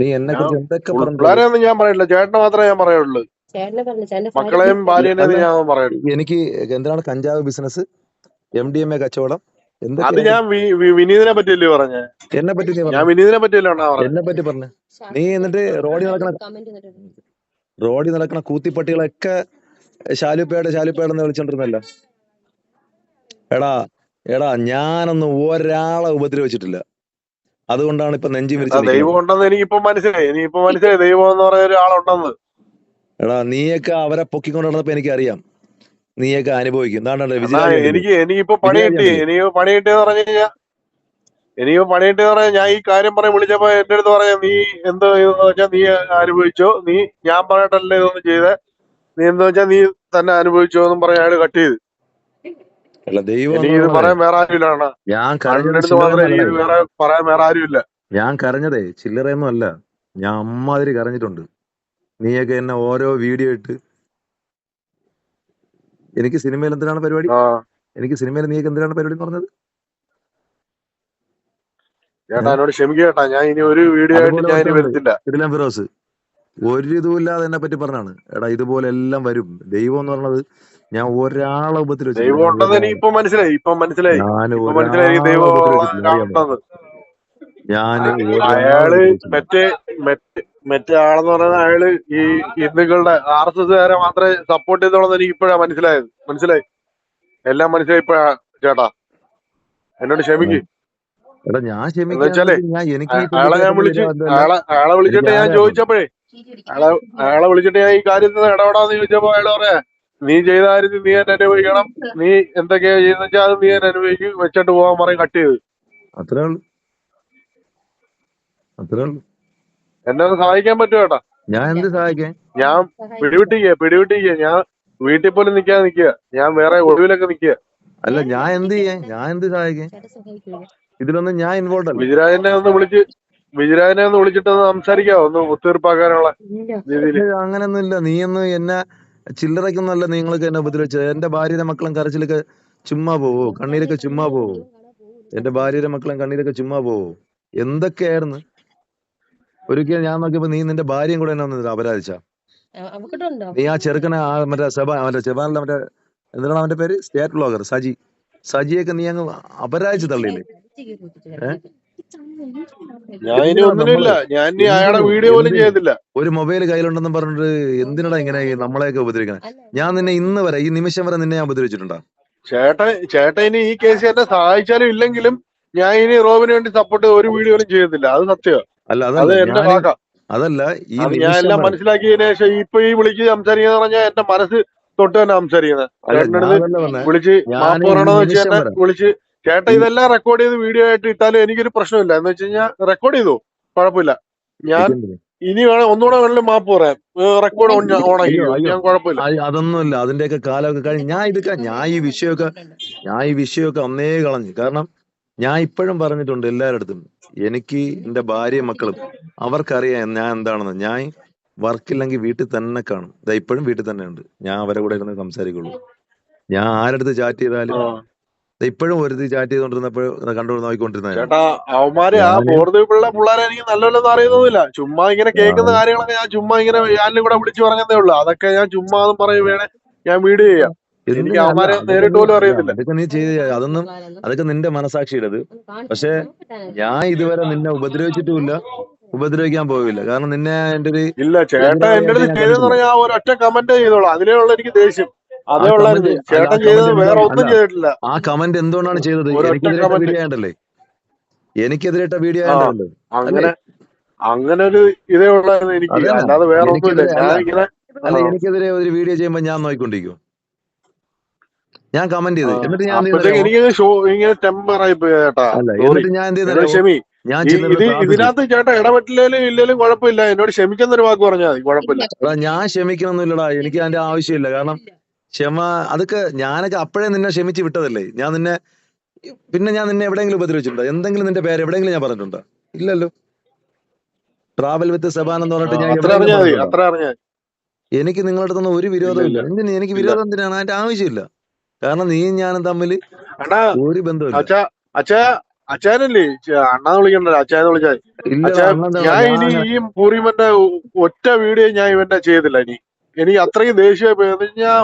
നീ എന്നെ കുറിച്ച് എന്തൊക്കെ പറഞ്ഞു പിള്ളേരെ ഒന്നും ഞാൻ പറയില്ല ചേട്ടനെ മാത്രമേ ഞാൻ പറയുള്ളൂ ചേട്ടനെ പറഞ്ഞു? ചേട്ടന്റെ മക്കളെയും ഭാര്യനെയും ഞാൻ ഒന്നും പറയില്ല എനിക്ക് എന്തിനാണ് കഞ്ചാവ് business M D M A കച്ചവടം. അത് ഞാൻ വിനീതിനെ പറ്റിയല്ലേ പറഞ്ഞേ? എന്നെ പറ്റി നീ ഞാൻ വിനീതിനെ പറ്റിയല്ലോ എന്നെ പറ്റി പറഞ്ഞു? നീ എന്നിട്ട് റോഡിൽ നടക്കണ കമന്റ് റോഡിൽ നടക്കണ കൂത്തിപ്പട്ടികളൊക്കെ ശാലുപ്പേട് ശാലുപ്പേട് എന്ന് വിളിച്ചോണ്ടിരുന്നല്ലോ. എടാ എടാ ഞാനൊന്നും ഒരാളെ ഉപദ്രവിച്ചിട്ടില്ല. അതുകൊണ്ടാണ് ഇപ്പൊ നെഞ്ചി മരിച്ചത് ദൈവം ഉണ്ടെന്ന് എനിക്കിപ്പോ മനസ്സിലായി. എനിക്കിപ്പോ മനസ്സിലായി ദൈവം എന്ന് പറയുന്ന ഒരാളുണ്ടെന്ന്. എടാ നീയൊക്കെ അവരെ പൊക്കിക്കൊണ്ട് നടന്നപ്പോ എനിക്കറിയാം. നീയൊക്കെ അനുഭവിക്കും. എന്താണല്ലോ എന്നാ വിജയ എനിക്ക് എനിക്കിപ്പോ പണി കിട്ടി. എനിക്ക് പണി കിട്ടിയെന്ന് പറഞ്ഞു കഴിഞ്ഞാ എനിക്ക് പണി കിട്ടിയെന്ന് പറഞ്ഞാൽ ഞാൻ ഈ കാര്യം പറഞ്ഞ് വിളിച്ചപ്പോ എന്റെ അടുത്ത് പറയാം നീ എന്ത് ചെയ്തെന്ന് വെച്ചാൽ നീ അനുഭവിച്ചോ. നീ ഞാൻ പറഞ്ഞിട്ടല്ലേ ഇതൊന്നും ചെയ്തേ. നീ എന്താ വെച്ചാൽ നീ തന്നെ അനുഭവിച്ചോ എന്നും പറഞ്ഞ അയാൾ കട്ട് ചെയ്ത്. ഇത് പറയാൻ വേറെ ഞാൻ വേറെ പറയാൻ വേറെ ആരുമില്ല. ഞാൻ കരഞ്ഞതേ ചില്ലറയൊന്നും അല്ല. ഞാൻ അമ്മാതിരി കരഞ്ഞിട്ടുണ്ട്. നീയൊക്കെ എന്നെ ഓരോ വീഡിയോ ഇട്ട് എനിക്ക് സിനിമയിൽ എന്തിനാണ് പരിപാടി? എനിക്ക് സിനിമയിൽ നീ എന്തിനാണ് പരിപാടി എന്ന് പറഞ്ഞത്? ചേട്ടാ എന്നോട് ക്ഷമിക്കേട്ടാ ഞാൻ ഇനി ഒരു വീഡിയോ ആയിട്ട് ഞാൻ ഇനി മറ്റൊന്ന് വരുത്തില്ല. ഇതിലാം ഫിറോസ് ഒരു ഇതുമില്ലാതെ എന്നെ പറ്റി പറഞ്ഞാണ് എടാ ഇതുപോലെ എല്ലാം വരും. ദൈവം എന്ന് പറഞ്ഞത് ഞാൻ ഒരാളെ ഉപത്തിൽ ദൈവം ഉണ്ടെന്ന് എനിക്ക് ഇപ്പൊ മനസ്സിലായി. ഇപ്പൊ മനസ്സിലായി. ഞാൻ മനസ്സിലായി ദൈവം ഞാൻ അയാൾ മറ്റേ മറ്റേ മറ്റേ ആളെന്ന് പറയുന്നത് അയാൾ ഈ ഹിന്ദുക്കളുടെ ആർ എസ് എസ്കാരെ മാത്രമേ സപ്പോർട്ട് ചെയ്തോളന്ന് എനിക്ക് ഇപ്പോഴാ മനസ്സിലായത്. മനസ്സിലായി? എല്ലാം മനസ്സിലായി ഇപ്പഴാ ചേട്ടാ. എന്നോട് ക്ഷമിക്ക്. എടാ ഞാൻ എന്ന് വെച്ചാലേ, ക്ഷമിക്കാൻ ഞാൻ എനിക്ക് ഈ അയാളെ ഞാൻ വിളിച്ച് പെൺകുട്ടിയെ അയാളെ അയാളെ വിളിച്ചിട്ട് ഞാൻ ചോദിച്ചപ്പോഴേ അയാളെ അയാളെ വിളിച്ചിട്ട് ഞാൻ ഈ കാര്യത്തിൽ ഇടപെടാന്ന് ചോദിച്ചപ്പോ അയാൾ പറയാ നീ ചെയ്ത കാര്യത്തിൽ നീ തന്നെ അനുഭവിക്കണം. നീ എന്തൊക്കെയാ ചെയ്യുന്ന വെച്ചാൽ അത് നീ തന്നെ അനുഭവിക്കും. വെച്ചിട്ട് പോകാൻ പറയും കട്ട് ചെയ്ത്. അത്രേ ഉള്ളൂ. അത്രേ ഉള്ളൂ. എന്നെ ഒന്ന് സഹായിക്കാൻ പറ്റുമോ ഏട്ടാ? ഞാൻ എന്ത് സഹായിക്കാൻ? ഞാൻ പിടിവിട്ടിക്കുക പിടിവിട്ടിക്കുക ഞാൻ വീട്ടിൽ പോലും നിക്കാതെ നിക്കുക ഞാൻ വേറെ ഒഴിവിലൊക്കെ നിക്കുക അല്ല ഞാൻ എന്ത് ചെയ്യാൻ? ഞാൻ എന്ത് സഹായിക്കാൻ? ഇതിലൊന്നും ഞാൻ ഇൻവോൾവ് അല്ല. വിജരാജനെ ഒന്ന് വിളിച്ച് വിജരാജനെ ഒന്ന് വിളിച്ചിട്ട് ഒന്ന് സംസാരിക്കാവോ? ഒന്ന് ഒത്തീർപ്പാക്കാനുള്ള രീതിയിൽ. അങ്ങനെയൊന്നും ഇല്ല നീ ഒന്ന് എന്നെ ചില്ലറയ്ക്കൊന്നല്ല നിങ്ങൾക്ക് എന്നെ ഉപദ്രവിച്ചത്. എന്റെ ഭാര്യയുടെ മക്കളും കരച്ചിലൊക്കെ ചുമ്മാ പോവോ? കണ്ണീരൊക്കെ ചുമ്മാ പോവോ? എന്റെ ഭാര്യയുടെ മക്കളും കണ്ണീരൊക്കെ ചുമ്മാ പോവോ? എന്തൊക്കെയായിരുന്നു? ഒരിക്കൽ ഞാൻ നോക്കിയപ്പോ നീ നിന്റെ ഭാര്യയും കൂടെ എന്നെ ഒന്ന് അപരാധിച്ച. നീ ആ ചെറുക്കനെ ആ മറ്റേ സെബ മറ്റേ ചെബാനിലെ മറ്റേ എന്താണ് അവന്റെ പേര്? State blogger Saji. സജിയൊക്കെ നീ അങ്ങ് അപരാധിച്ച് തള്ളിയില്ലേ? ഒരു മൊബൈൽ കയ്യിലുണ്ടെന്നും പറഞ്ഞിട്ട് എന്തിനടാ ഇങ്ങനെ നമ്മളെയൊക്കെ ഉപദ്രവിക്കണേ? ഞാൻ നിന്നെ ഇന്ന് വരെ ഈ നിമിഷം വരെ നിന്നെ ഞാൻ ഉപദ്രവിച്ചിട്ടുണ്ടോ? ചേട്ടൻ ചേട്ടൻ ഇനി ഈ കേസ് എന്നെ സഹായിച്ചാലും ഇല്ലെങ്കിലും ഞാൻ ഇനി റോബിന് വേണ്ടി സപ്പോർട്ട് ഒരു വീഡിയോയിലും ചെയ്യത്തില്ല അത് സത്യമാണ് അല്ല അത് അതല്ല അതല്ല ഈ ഞാൻ എല്ലാം മനസ്സിലാക്കിയതിനു ശേഷം ഇപ്പൊ ഈ വിളിച്ച് സംസാരിക്കുന്ന പറഞ്ഞാൽ എന്റെ മനസ്സ് തൊട്ട് തന്നെ സംസാരിക്കുന്നത്. വിളിച്ച് വിളിച്ച് ചേട്ടൻ ഇതെല്ലാം റെക്കോർഡ് ചെയ്ത് വീഡിയോ ആയിട്ട് ഇട്ടാലും എനിക്കൊരു പ്രശ്നമില്ല. എന്ന് വെച്ച് കഴിഞ്ഞാൽ റെക്കോർഡ് ചെയ്തു? കുഴപ്പമില്ല. ഞാൻ ഇനി വേണം ഒന്നുകൂടെ വേണമെങ്കിൽ മാപ്പ് പറയാം. റെക്കോർഡ് ആക്കിയോ ഞാൻ കുഴപ്പമില്ല. അത് അതൊന്നുമില്ല. അതിന്റെയൊക്കെ കാലമൊക്കെ കഴിഞ്ഞ് ഞാൻ ഇതൊക്കെ ഞാൻ ഈ വിഷയമൊക്കെ ഞാൻ ഈ വിഷയമൊക്കെ അന്നേ കളഞ്ഞു. കാരണം ഞാൻ ഇപ്പോഴും പറഞ്ഞിട്ടുണ്ട് എല്ലാവരുടെ എനിക്ക് എന്റെ ഭാര്യ മക്കളും അവർക്കറിയാം ഞാൻ എന്താണെന്ന്. ഞാൻ വർക്കില്ലെങ്കിൽ വീട്ടിൽ തന്നെ കാണും. ഇതാ ഇപ്പോഴും വീട്ടിൽ തന്നെ ഉണ്ട് ഞാൻ അവരെ കൂടെ ഇരുന്ന് സംസാരിക്കുള്ളൂ. ഞാൻ ആരടുത്ത് ചാറ്റ് ചെയ്താലും ഇപ്പോഴും ഒരുത്തി ചാറ്റ് ചെയ്തോണ്ടിരുന്നപ്പോഴും കണ്ടു നോക്കിക്കൊണ്ടിരുന്ന ചേട്ടാ അവന്മാര് ആ പിള്ളേരെ എനിക്ക് അറിയുന്നില്ല ചുമ്മാ ഇങ്ങനെ കേൾക്കുന്ന കാര്യങ്ങളൊക്കെ ഞാൻ ചുമ്മാ ഇങ്ങനെ ഞാനും കൂടെ വിളിച്ചു പറഞ്ഞതേ ഉള്ളൂ. അതൊക്കെ ഞാൻ ചുമ്മാ പറയും വേണേ ഞാൻ വീഡിയോ ചെയ്യാം. അതൊക്കെ നീ ചെയ്ത് അതൊന്നും അതൊക്കെ നിന്റെ മനസാക്ഷിയുടേത് പക്ഷെ ഞാൻ ഇതുവരെ നിന്നെ ഉപദ്രവിച്ചിട്ടുമില്ല. ഉപദ്രവിക്കാൻ പോവില്ല കാരണം നിന്നെ എന്റെ ഒരു ഇല്ല ചേട്ടൻ എന്റെ അടുത്ത് ചെയ്തെന്ന് പറഞ്ഞാൽ ഒരൊറ്റ കമന്റ് ചെയ്തോളാം. അതിലേ ഉള്ള എനിക്ക് ദേഷ്യം. ആ അതേ കമന്റ് ചേട്ടൻ ചെയ്തത് വേറെ ഒന്നും ചെയ്തിട്ടില്ല. ആ കമന്റ് എന്തുകൊണ്ടാണ് ചെയ്തത്? എനിക്കെതിരെ വീഡിയോ ആയതല്ലേ എനിക്കെതിരെ വീഡിയോ ആ അങ്ങനെ അങ്ങനെ ഒരു ഇതേ ഉള്ളത് എനിക്ക്. അല്ലാതെ വേറെ ഒന്നുമില്ല. ഞാൻ ഇങ്ങനെ അല്ല എനിക്കെതിരെ ഒരു വീഡിയോ ചെയ്യുമ്പോ ഞാൻ നോക്കിക്കൊണ്ടിരിക്കും. ഞാൻ കമന്റ് ചെയ്ത്. എന്നിട്ട് ഞാൻ ഇങ്ങനെ ടെമ്പർ ആയി പോയി ചേട്ടാ. അല്ല എന്നിട്ട് ഞാൻ എന്ത് ക്ഷമി. ഞാൻ ഇതിനകത്ത് ചേട്ടാ ഇടപെട്ടില്ലേലും ഇല്ലേലും കുഴപ്പമില്ല. എന്നോട് ക്ഷമിച്ചെന്നൊരു വാക്ക് പറഞ്ഞാൽ മതി. കുഴപ്പമില്ല. ഞാൻ ക്ഷമിക്കണമെന്നില്ലടാ. എനിക്ക് അതിന്റെ ആവശ്യമില്ല. കാരണം ക്ഷമ അതൊക്കെ ഞാനൊക്കെ അപ്പോഴേ നിന്നെ ക്ഷമിച്ച് വിട്ടതല്ലേ? ഞാൻ നിന്നെ പിന്നെ ഞാൻ നിന്നെ എവിടെയെങ്കിലും ഉപദ്രവിച്ചിട്ടുണ്ടോ? എന്തെങ്കിലും നിന്റെ പേര് എവിടെയെങ്കിലും ഞാൻ പറഞ്ഞിട്ടുണ്ടോ? ഇല്ലല്ലോ. ട്രാവൽ വിത്ത് സെബാൻ എന്ന് പറഞ്ഞിട്ട് ഞാൻ എനിക്ക് നിങ്ങളുടെ അടുത്തൊന്നും ഒരു വിരോധമില്ല. ഇല്ല എനിക്ക് വിരോധം എന്തിനാണ്? അതിന്റെ ആവശ്യമില്ല. കാരണം നീയും ഞാനും തമ്മിൽ ഒരു ബന്ധമില്ല അച്ഛാ അച്ഛാ അച്ഛനല്ലേ? അണ്ണാന്ന് വിളിക്കണ്ട അച്ഛനെ വിളിച്ചാൽ ഞാൻ ഇനി ഈ പൂറിമന്റെ ഒറ്റ വീഡിയോ ഞാൻ ഇവന്റെ ചെയ്തില്ല ഇനി. എനിക്ക് അത്രയും ദേഷ്യമായി പോയി. എന്ന് വെച്ചാൽ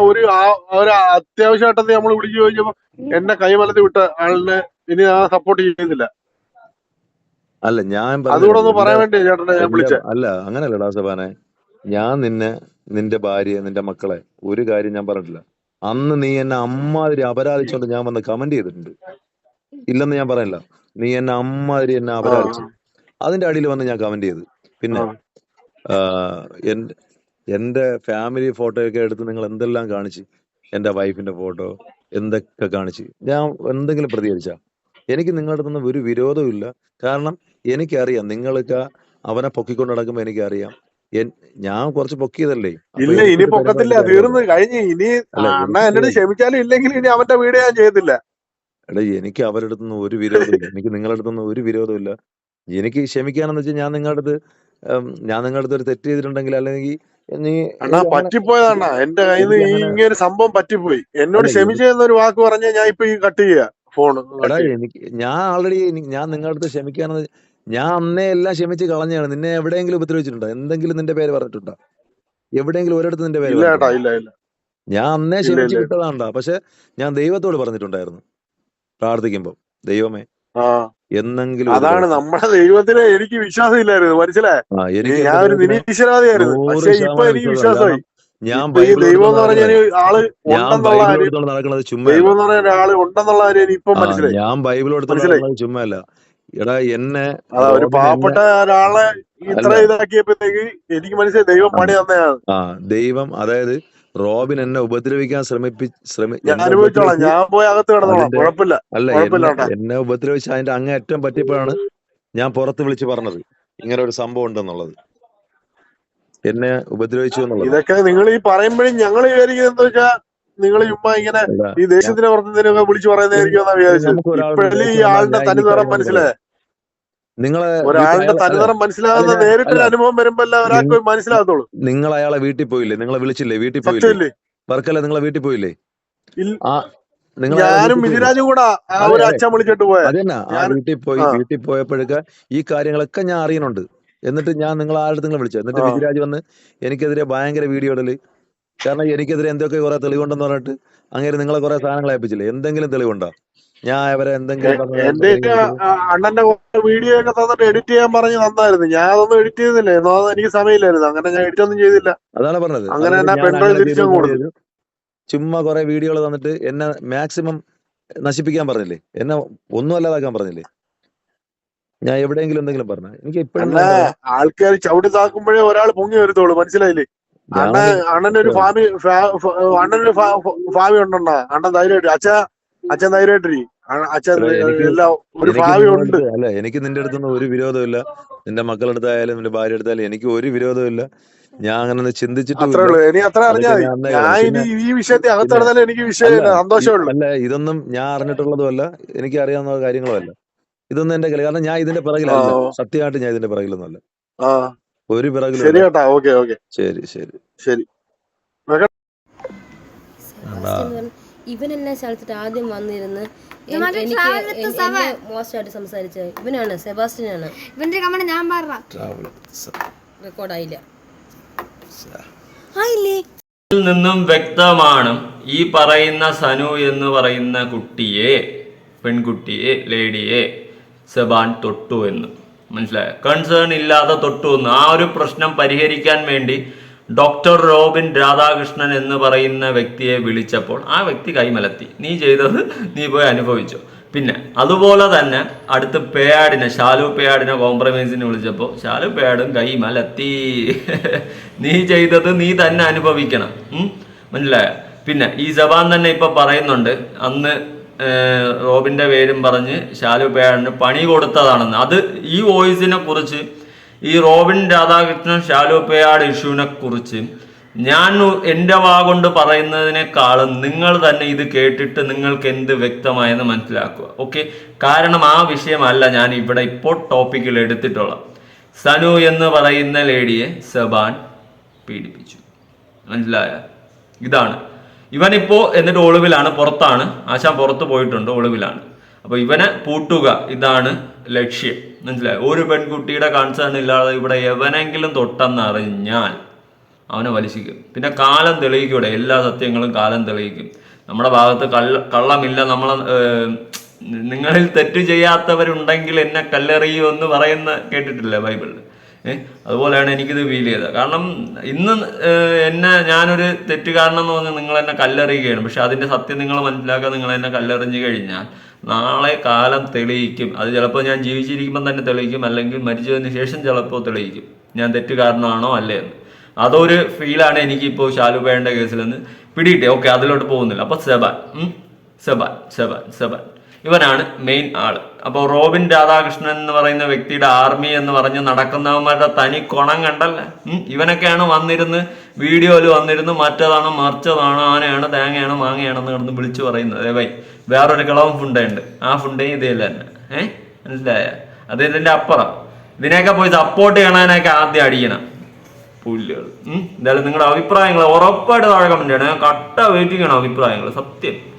ഒരു അത്യാവശ്യമായിട്ടത് നമ്മൾ വിളിച്ചു ചോദിച്ചപ്പോ എന്നെ കൈമലത്തി വിട്ട ആളിനെ ഇനി ഞാൻ സപ്പോർട്ട് ചെയ്യുന്നില്ല. അല്ല ഞാൻ അതുകൂടെ ഒന്ന് പറയാൻ വേണ്ടി ചേട്ടനെ ഞാൻ വിളിച്ച വിളിച്ചേ. അല്ല അങ്ങനല്ലടാ സബാനെ. ഞാൻ നിന്നെ നിന്റെ ഭാര്യ നിന്റെ മക്കളെ ഒരു കാര്യം ഞാൻ പറഞ്ഞിട്ടില്ല. അന്ന് നീ എന്നെ അമ്മാതിരി അപരാധിച്ചോണ്ട് ഞാൻ വന്ന് കമന്റ് ചെയ്തിട്ടുണ്ട്. ഇല്ലെന്ന് ഞാൻ പറയല്ല. നീ എന്നെ അമ്മാതിരി എന്നെ അപരാധിച്ചു. അതിന്റെ അടിയിൽ വന്ന് ഞാൻ കമന്റ് ചെയ്തു. പിന്നെ എന്റെ ഫാമിലി ഫോട്ടോ ഒക്കെ എടുത്ത് നിങ്ങൾ എന്തെല്ലാം കാണിച്ച്? എന്റെ വൈഫിന്റെ ഫോട്ടോ എന്തൊക്കെ കാണിച്ച്? ഞാൻ എന്തെങ്കിലും പ്രതികരിച്ച? എനിക്ക് നിങ്ങളുടെ അടുത്തൊന്നും ഒരു വിരോധവും ഇല്ല കാരണം എനിക്കറിയാം നിങ്ങൾക്ക് അവനെ പൊക്കിക്കൊണ്ട് നടക്കുമ്പോ എനിക്കറിയാം. ഞാൻ കുറച്ച് പൊക്കിയതല്ലേ ഇല്ല ഇനി പൊക്കത്തില്ല. തീർന്നു കഴിഞ്ഞു. ഇനി അണ്ണ എന്നോട് അടുത്ത് ക്ഷമിച്ചാലും ഇല്ലെങ്കിൽ ഇനി അവന്റെ വീട് ഞാൻ ചെയ്തില്ല എടാ എനിക്ക് അവരുടെ നിന്ന് ഒരു വിരോധമില്ല ഇല്ല. എനിക്ക് നിങ്ങളുടെ അടുത്തൊന്നും ഒരു വിരോധമില്ല എനിക്ക് ക്ഷമിക്കാനെന്ന് വെച്ചാൽ ഞാൻ നിങ്ങളുടെ അടുത്ത് ഞാൻ നിങ്ങളുടെ അടുത്ത് ഒരു തെറ്റ് ചെയ്തിട്ടുണ്ടെങ്കിൽ അല്ലെങ്കിൽ നീ അണ്ണാ പറ്റിപ്പോയതാണ് എന്റെ കയ്യിൽ നിന്ന് ഇങ്ങനെ സംഭവം പറ്റിപ്പോയി. എന്നോട് ക്ഷമിച്ചെന്നൊരു വാക്ക് പറഞ്ഞാൽ ഞാൻ ഇപ്പൊ ഈ കട്ട് ചെയ്യാ ഫോൺ എടാ എനിക്ക് ഞാൻ ആൾറെഡി ഞാൻ നിങ്ങളുടെ അടുത്ത് ക്ഷമിക്കാനെന്ന് ഞാൻ അന്നേ എല്ലാം ക്ഷമിച്ച് കളഞ്ഞാണ് നിന്നെ എവിടെയെങ്കിലും ഉപദ്രവിച്ചിട്ടുണ്ടോ? എന്തെങ്കിലും നിന്റെ പേര് പറഞ്ഞിട്ടുണ്ടോ? എവിടെയെങ്കിലും ഒരിടത്ത് നിന്റെ പേര് ഞാൻ അന്നേ ക്ഷമിച്ചു വിട്ടതാണ്ടാ. പക്ഷെ ഞാൻ ദൈവത്തോട് പറഞ്ഞിട്ടുണ്ടായിരുന്നു. പ്രാർത്ഥിക്കുമ്പോ. ദൈവമേ എന്നെങ്കിലും അതാണ് നമ്മുടെ ദൈവത്തിന് എനിക്ക് വിശ്വാസം ഇല്ലായിരുന്നു മനസ്സിലായി ഞാൻ ഒരു പക്ഷെ ഇപ്പൊ എനിക്ക് വിശ്വാസമായി. ഞാൻ ബൈബിൾ ദൈവം എന്ന് പറഞ്ഞ ആൾ നടക്കുന്നത് ചുമ്മാ ദൈവം എന്ന് ആൾ ഉണ്ടെന്നുള്ള കാര്യം ഇപ്പൊ മനസ്സിലായി. ഞാൻ ബൈബിൾ എടുത്ത് നടക്കുന്നത് ചുമ്മയല്ല. എടാ എന്നെ ഒരു പാവപ്പെട്ട ഒരാളെ ഇത്ര ഇതാക്കിയപ്പോഴത്തേക്ക് എനിക്ക് മനസ്സിലായി ദൈവം പണി തന്നെയാണ്. ആ ദൈവം അതായത് റോബിൻ എന്നെ ഉപദ്രവിക്കാൻ ശ്രമിപ്പി ശ്രമിച്ചോളാം ഞാൻ അനുഭവിച്ചോളാം. ഞാൻ പോയി അകത്ത് കിടന്നോളാം. കുഴപ്പമില്ല. അല്ല എന്നെ ഉപദ്രവിച്ച അതിന്റെ അങ്ങേറ്റം പറ്റിയപ്പോഴാണ് ഞാൻ പുറത്ത് വിളിച്ച് പറഞ്ഞത്. ഇങ്ങനെ ഒരു സംഭവം ഉണ്ടെന്നുള്ളത്. എന്നെ ഉപദ്രവിച്ചു എന്നുള്ളത്. ഇതൊക്കെ നിങ്ങൾ ഈ പറയുമ്പോഴും ഞങ്ങൾ വിചാരിക്കുന്നത് എന്താ വെച്ചാ നിങ്ങൾ ചുമ്മാ ഇങ്ങനെ ഈ ദേശത്തിന്റെ പുറത്തുനിന്നൊക്കെ വിളിച്ചു പറയുന്നതായിരിക്കും എന്നാ വിചാരിച്ചത്. ഇപ്പോഴല്ലേ ഈ ആളുടെ തനി നിറം മനസ്സിലായ? നിങ്ങളെ ഒരാളുടെ മനസ്സിലാകുന്ന നേരിട്ടൊരു അനുഭവം വരുമ്പോ അല്ല ഒരാൾക്ക് മനസ്സിലാകത്തുള്ളൂ. നിങ്ങൾ അയാളെ വീട്ടിൽ പോയില്ലേ? നിങ്ങളെ വിളിച്ചില്ലേ? വീട്ടിൽ പോയില്ലേ? വർക്കല്ലേ നിങ്ങളെ വീട്ടിൽ പോയില്ലേ? ഞാനും മിഥുരാജും കൂടെ ഒരു അച്ഛൻ വിളിച്ചിട്ട് പോയ. അതന്നെ ആ വീട്ടിൽ പോയി വീട്ടിൽ പോയപ്പോഴൊക്കെ ഈ കാര്യങ്ങളൊക്കെ ഞാൻ അറിയണുണ്ട് എന്നിട്ട് ഞാൻ നിങ്ങൾ ആരുടെ നിങ്ങൾ വിളിച്ചു? എന്നിട്ട് മിഥുരാജ് വന്ന് എനിക്കെതിരെ ഭയങ്കര വീഡിയോ ഇടൽ. കാരണം എനിക്കെതിരെ എന്തൊക്കെ കുറെ തെളിവുണ്ടെന്ന് പറഞ്ഞിട്ട് അങ്ങനെ നിങ്ങളെ കുറെ സാധനങ്ങൾ അയപ്പിച്ചില്ലേ എന്തെങ്കിലും തെളിവുണ്ടോ? ഞാൻ അവരെ എന്തെങ്കിലും എന്റെ അണ്ണന്റെ വീഡിയോ ഒക്കെ തന്നിട്ട് എഡിറ്റ് ചെയ്യാൻ പറഞ്ഞ് തന്നായിരുന്നു. ഞാൻ അതൊന്നും എഡിറ്റ് ചെയ്തില്ല. ഒന്നാമത് എനിക്ക് സമയമില്ലായിരുന്നു. അങ്ങനെ ഞാൻ എഡിറ്റ് ഒന്നും ചെയ്തില്ല. അതാണ് പറഞ്ഞത്. അങ്ങനെ പെൺഡ്രൈവ് തിരിച്ചു കൊടുത്തു. ചുമ്മാ കുറെ വീഡിയോകൾ തന്നിട്ട് എന്നെ മാക്സിമം നശിപ്പിക്കാൻ പറഞ്ഞില്ലേ? എന്നെ ഒന്നും അല്ലാതാക്കാൻ പറഞ്ഞില്ലേ? ഞാൻ എവിടെയെങ്കിലും എന്തെങ്കിലും പറഞ്ഞ? എനിക്ക് ഇപ്പോഴും ആൾക്കാർ ചവിട്ടി താക്കുമ്പോഴേ ഒരാൾ പൊങ്ങി വരത്തുള്ളൂ. മനസ്സിലായില്ലേ? അണ്ണൻ അണ്ണനൊരു ഫാമി അണ്ണനൊരു ഫാമി ഉണ്ടണ്ണ. അണ്ണൻ ധൈര്യമായിട്ട് അച്ഛ അച്ഛൻ ധൈര്യമായിട്ടിരി. അ- അച്ഛൻ അല്ല, എല്ലാം ഒരു ഉണ്ട്. അടുത്ത് അല്ല എനിക്ക് നിന്റെ അടുത്തൊന്നും ഒരു വിരോധമില്ല. നിന്റെ മക്കളുടെ അടുത്തായാലും നിന്റെ ഭാര്യ എടുത്തായാലും എനിക്ക് ഒരു വിരോധമില്ല. ഞാൻ അങ്ങനെ ചിന്തിച്ചിട്ട് അല്ല, സന്തോഷമേ ഉള്ളൂ. അല്ല ഇതൊന്നും ഞാൻ അറിഞ്ഞിട്ടുള്ളതുമല്ല എനിക്ക് അറിയാവുന്ന കാര്യങ്ങളുമല്ല ഇതൊന്നും എന്റെ കളി കാരണം ഞാൻ ഇതിന്റെ പിറകിലല്ല. സത്യമായിട്ട് ഞാൻ ഇതിന്റെ പിറകിലൊന്നുമല്ല. ആ. ഒരു പിറകിലും ശരി കേട്ടാ ഓക്കെ ഓക്കെ. ശരി ശരി. ശരി. ഇവനെല്ലാം സ്ഥലത്തിട്ട് ആദ്യം വന്നിരുന്ന് എനിക്ക്. എന്നെ മോശമായിട്ട് സംസാരിച്ചത്. ഇവനാണ് സെബാസ്റ്റിനാണ് ഇവന്റെ കമന്റ് ഞാൻ റെക്കോർഡായില്ല നിന്നും വ്യക്തമാണ് ഈ പറയുന്ന സനു എന്ന് പറയുന്ന കുട്ടിയെ പെൺകുട്ടിയെ ലേഡിയെ സെബാൻ തൊട്ടു എന്ന്. മനസ്സിലായ? കൺസേൺ ഇല്ലാതെ തൊട്ടു എന്ന്. ആ ഒരു പ്രശ്നം പരിഹരിക്കാൻ വേണ്ടി ഡോക്ടർ റോബിൻ രാധാകൃഷ്ണൻ എന്ന് പറയുന്ന വ്യക്തിയെ വിളിച്ചപ്പോൾ ആ വ്യക്തി കൈമലത്തി. നീ ചെയ്തത് നീ പോയി അനുഭവിച്ചു. പിന്നെ അതുപോലെ തന്നെ അടുത്ത് പേയാടിനെ ഷാലു പേയാടിനെ കോംപ്രമൈസിന് വിളിച്ചപ്പോൾ ഷാലു പേയാടും കൈമലത്തി. നീ ചെയ്തത് നീ തന്നെ അനുഭവിക്കണം. മനസ്സിലായ? പിന്നെ ഈ ജവാൻ തന്നെ ഇപ്പൊ പറയുന്നുണ്ട് അന്ന് റോബിന്റെ പേരും പറഞ്ഞ് ഷാലു പേയാടിന് പണി കൊടുത്തതാണെന്ന്. അത് ഈ വോയിസിനെ കുറിച്ച് ഈ റോബിൻ രാധാകൃഷ്ണൻ ഷാലു പേയാട് ഇഷ്യൂവിനെ കുറിച്ച് ഞാൻ എന്റെ വാ കൊണ്ട് പറയുന്നതിനേക്കാളും നിങ്ങൾ തന്നെ ഇത് കേട്ടിട്ട് നിങ്ങൾക്ക് എന്ത് വ്യക്തമായെന്ന് മനസ്സിലാക്കുക. ഓക്കെ കാരണം ആ വിഷയമല്ല ഞാൻ ഇവിടെ ഇപ്പോൾ ടോപ്പിക്കിൽ എടുത്തിട്ടുള്ളത്. സനു എന്ന് പറയുന്ന ലേഡിയെ സബാൻ പീഡിപ്പിച്ചു. മനസ്സിലായ? ഇതാണ്. ഇവനിപ്പോ എന്നിട്ട് ഒളിവിലാണ് പുറത്താണ്. ആശാൻ പുറത്ത് പോയിട്ടുണ്ട് ഒളിവിലാണ്. അപ്പൊ ഇവനെ പൂട്ടുക ഇതാണ് ലക്ഷ്യം. മനസ്സിലായി? ഒരു പെൺകുട്ടിയുടെ കൺസേൺ ഇല്ലാതെ ഇവിടെ എവനെങ്കിലും തൊട്ടെന്നറിഞ്ഞാൽ അവനെ വലിച്ചിക്കും. പിന്നെ കാലം തെളിയിക്കും ഇവിടെ എല്ലാ സത്യങ്ങളും കാലം തെളിയിക്കും. നമ്മുടെ ഭാഗത്ത് കള്ള കള്ളമില്ല. നമ്മൾ നിങ്ങളിൽ തെറ്റ് ചെയ്യാത്തവരുണ്ടെങ്കിൽ എന്നെ കല്ലെറിയൂ എന്ന് പറയുന്ന കേട്ടിട്ടില്ലേ ബൈബിളിൽ അതുപോലെയാണ് എനിക്കിത് ഫീൽ ചെയ്തത്. കാരണം ഇന്ന് എന്നെ ഞാനൊരു തെറ്റുകാരണം എന്ന് പറഞ്ഞ് നിങ്ങൾ എന്നെ കല്ലെറിയുകയാണ്. പക്ഷെ അതിന്റെ സത്യം നിങ്ങൾ മനസ്സിലാക്കാൻ നിങ്ങൾ എന്നെ കല്ലെറിഞ്ഞു കഴിഞ്ഞാൽ നാളെ കാലം തെളിയിക്കും. അത് ചിലപ്പോൾ ഞാൻ ജീവിച്ചിരിക്കുമ്പോൾ തന്നെ തെളിയിക്കും. അല്ലെങ്കിൽ മരിച്ചതിന് ശേഷം ചിലപ്പോൾ തെളിയിക്കും. ഞാൻ തെറ്റുകാരണമാണോ അല്ലേ എന്ന്. അതൊരു ഫീലാണ് എനിക്കിപ്പോൾ ഷാലുബേയുടെ കേസിൽ നിന്ന് പിടിയിട്ടേ ഓക്കെ അതിലോട്ട് പോകുന്നില്ല. അപ്പൊ സെബാൻ. സെബാൻ സെബാൻ സെബാൻ. ഇവനാണ് മെയിൻ ആൾ അപ്പോൾ റോബിൻ രാധാകൃഷ്ണൻ എന്ന് പറയുന്ന വ്യക്തിയുടെ ആർമി എന്ന് പറഞ്ഞ് നടക്കുന്നവന്മാരുടെ തനി കൊണം കണ്ടല്ലേ. ഇവനൊക്കെയാണ് വന്നിരുന്ന് വീഡിയോയിൽ വന്നിരുന്ന് മറ്റതാണ് മറിച്ചതാണ് ആനയാണ് തേങ്ങയാണ് മാങ്ങയാണെന്ന് കിടന്ന് വിളിച്ചു പറയുന്നത്. അതെ വൈ വേറൊരു കിളവും ഫുണ്ടുണ്ട്. ആ ഫുണ്ടേ ഇതേ തന്നെ. ഏഹ് മനസ്സിലായ? അത് ഇതിന്റെ അപ്പുറം. ഇതിനെയൊക്കെ പോയി സപ്പോർട്ട് ചെയ്യണതിനൊക്കെ ആദ്യം അടിക്കണം. പുല്ലുകൾ. എന്തായാലും നിങ്ങളുടെ അഭിപ്രായങ്ങൾ ഉറപ്പായിട്ട് താഴെ കമന്റ് ചെയ്യണം. കട്ട വെയിറ്റിംഗ് ആണ് അഭിപ്രായങ്ങൾ സത്യം.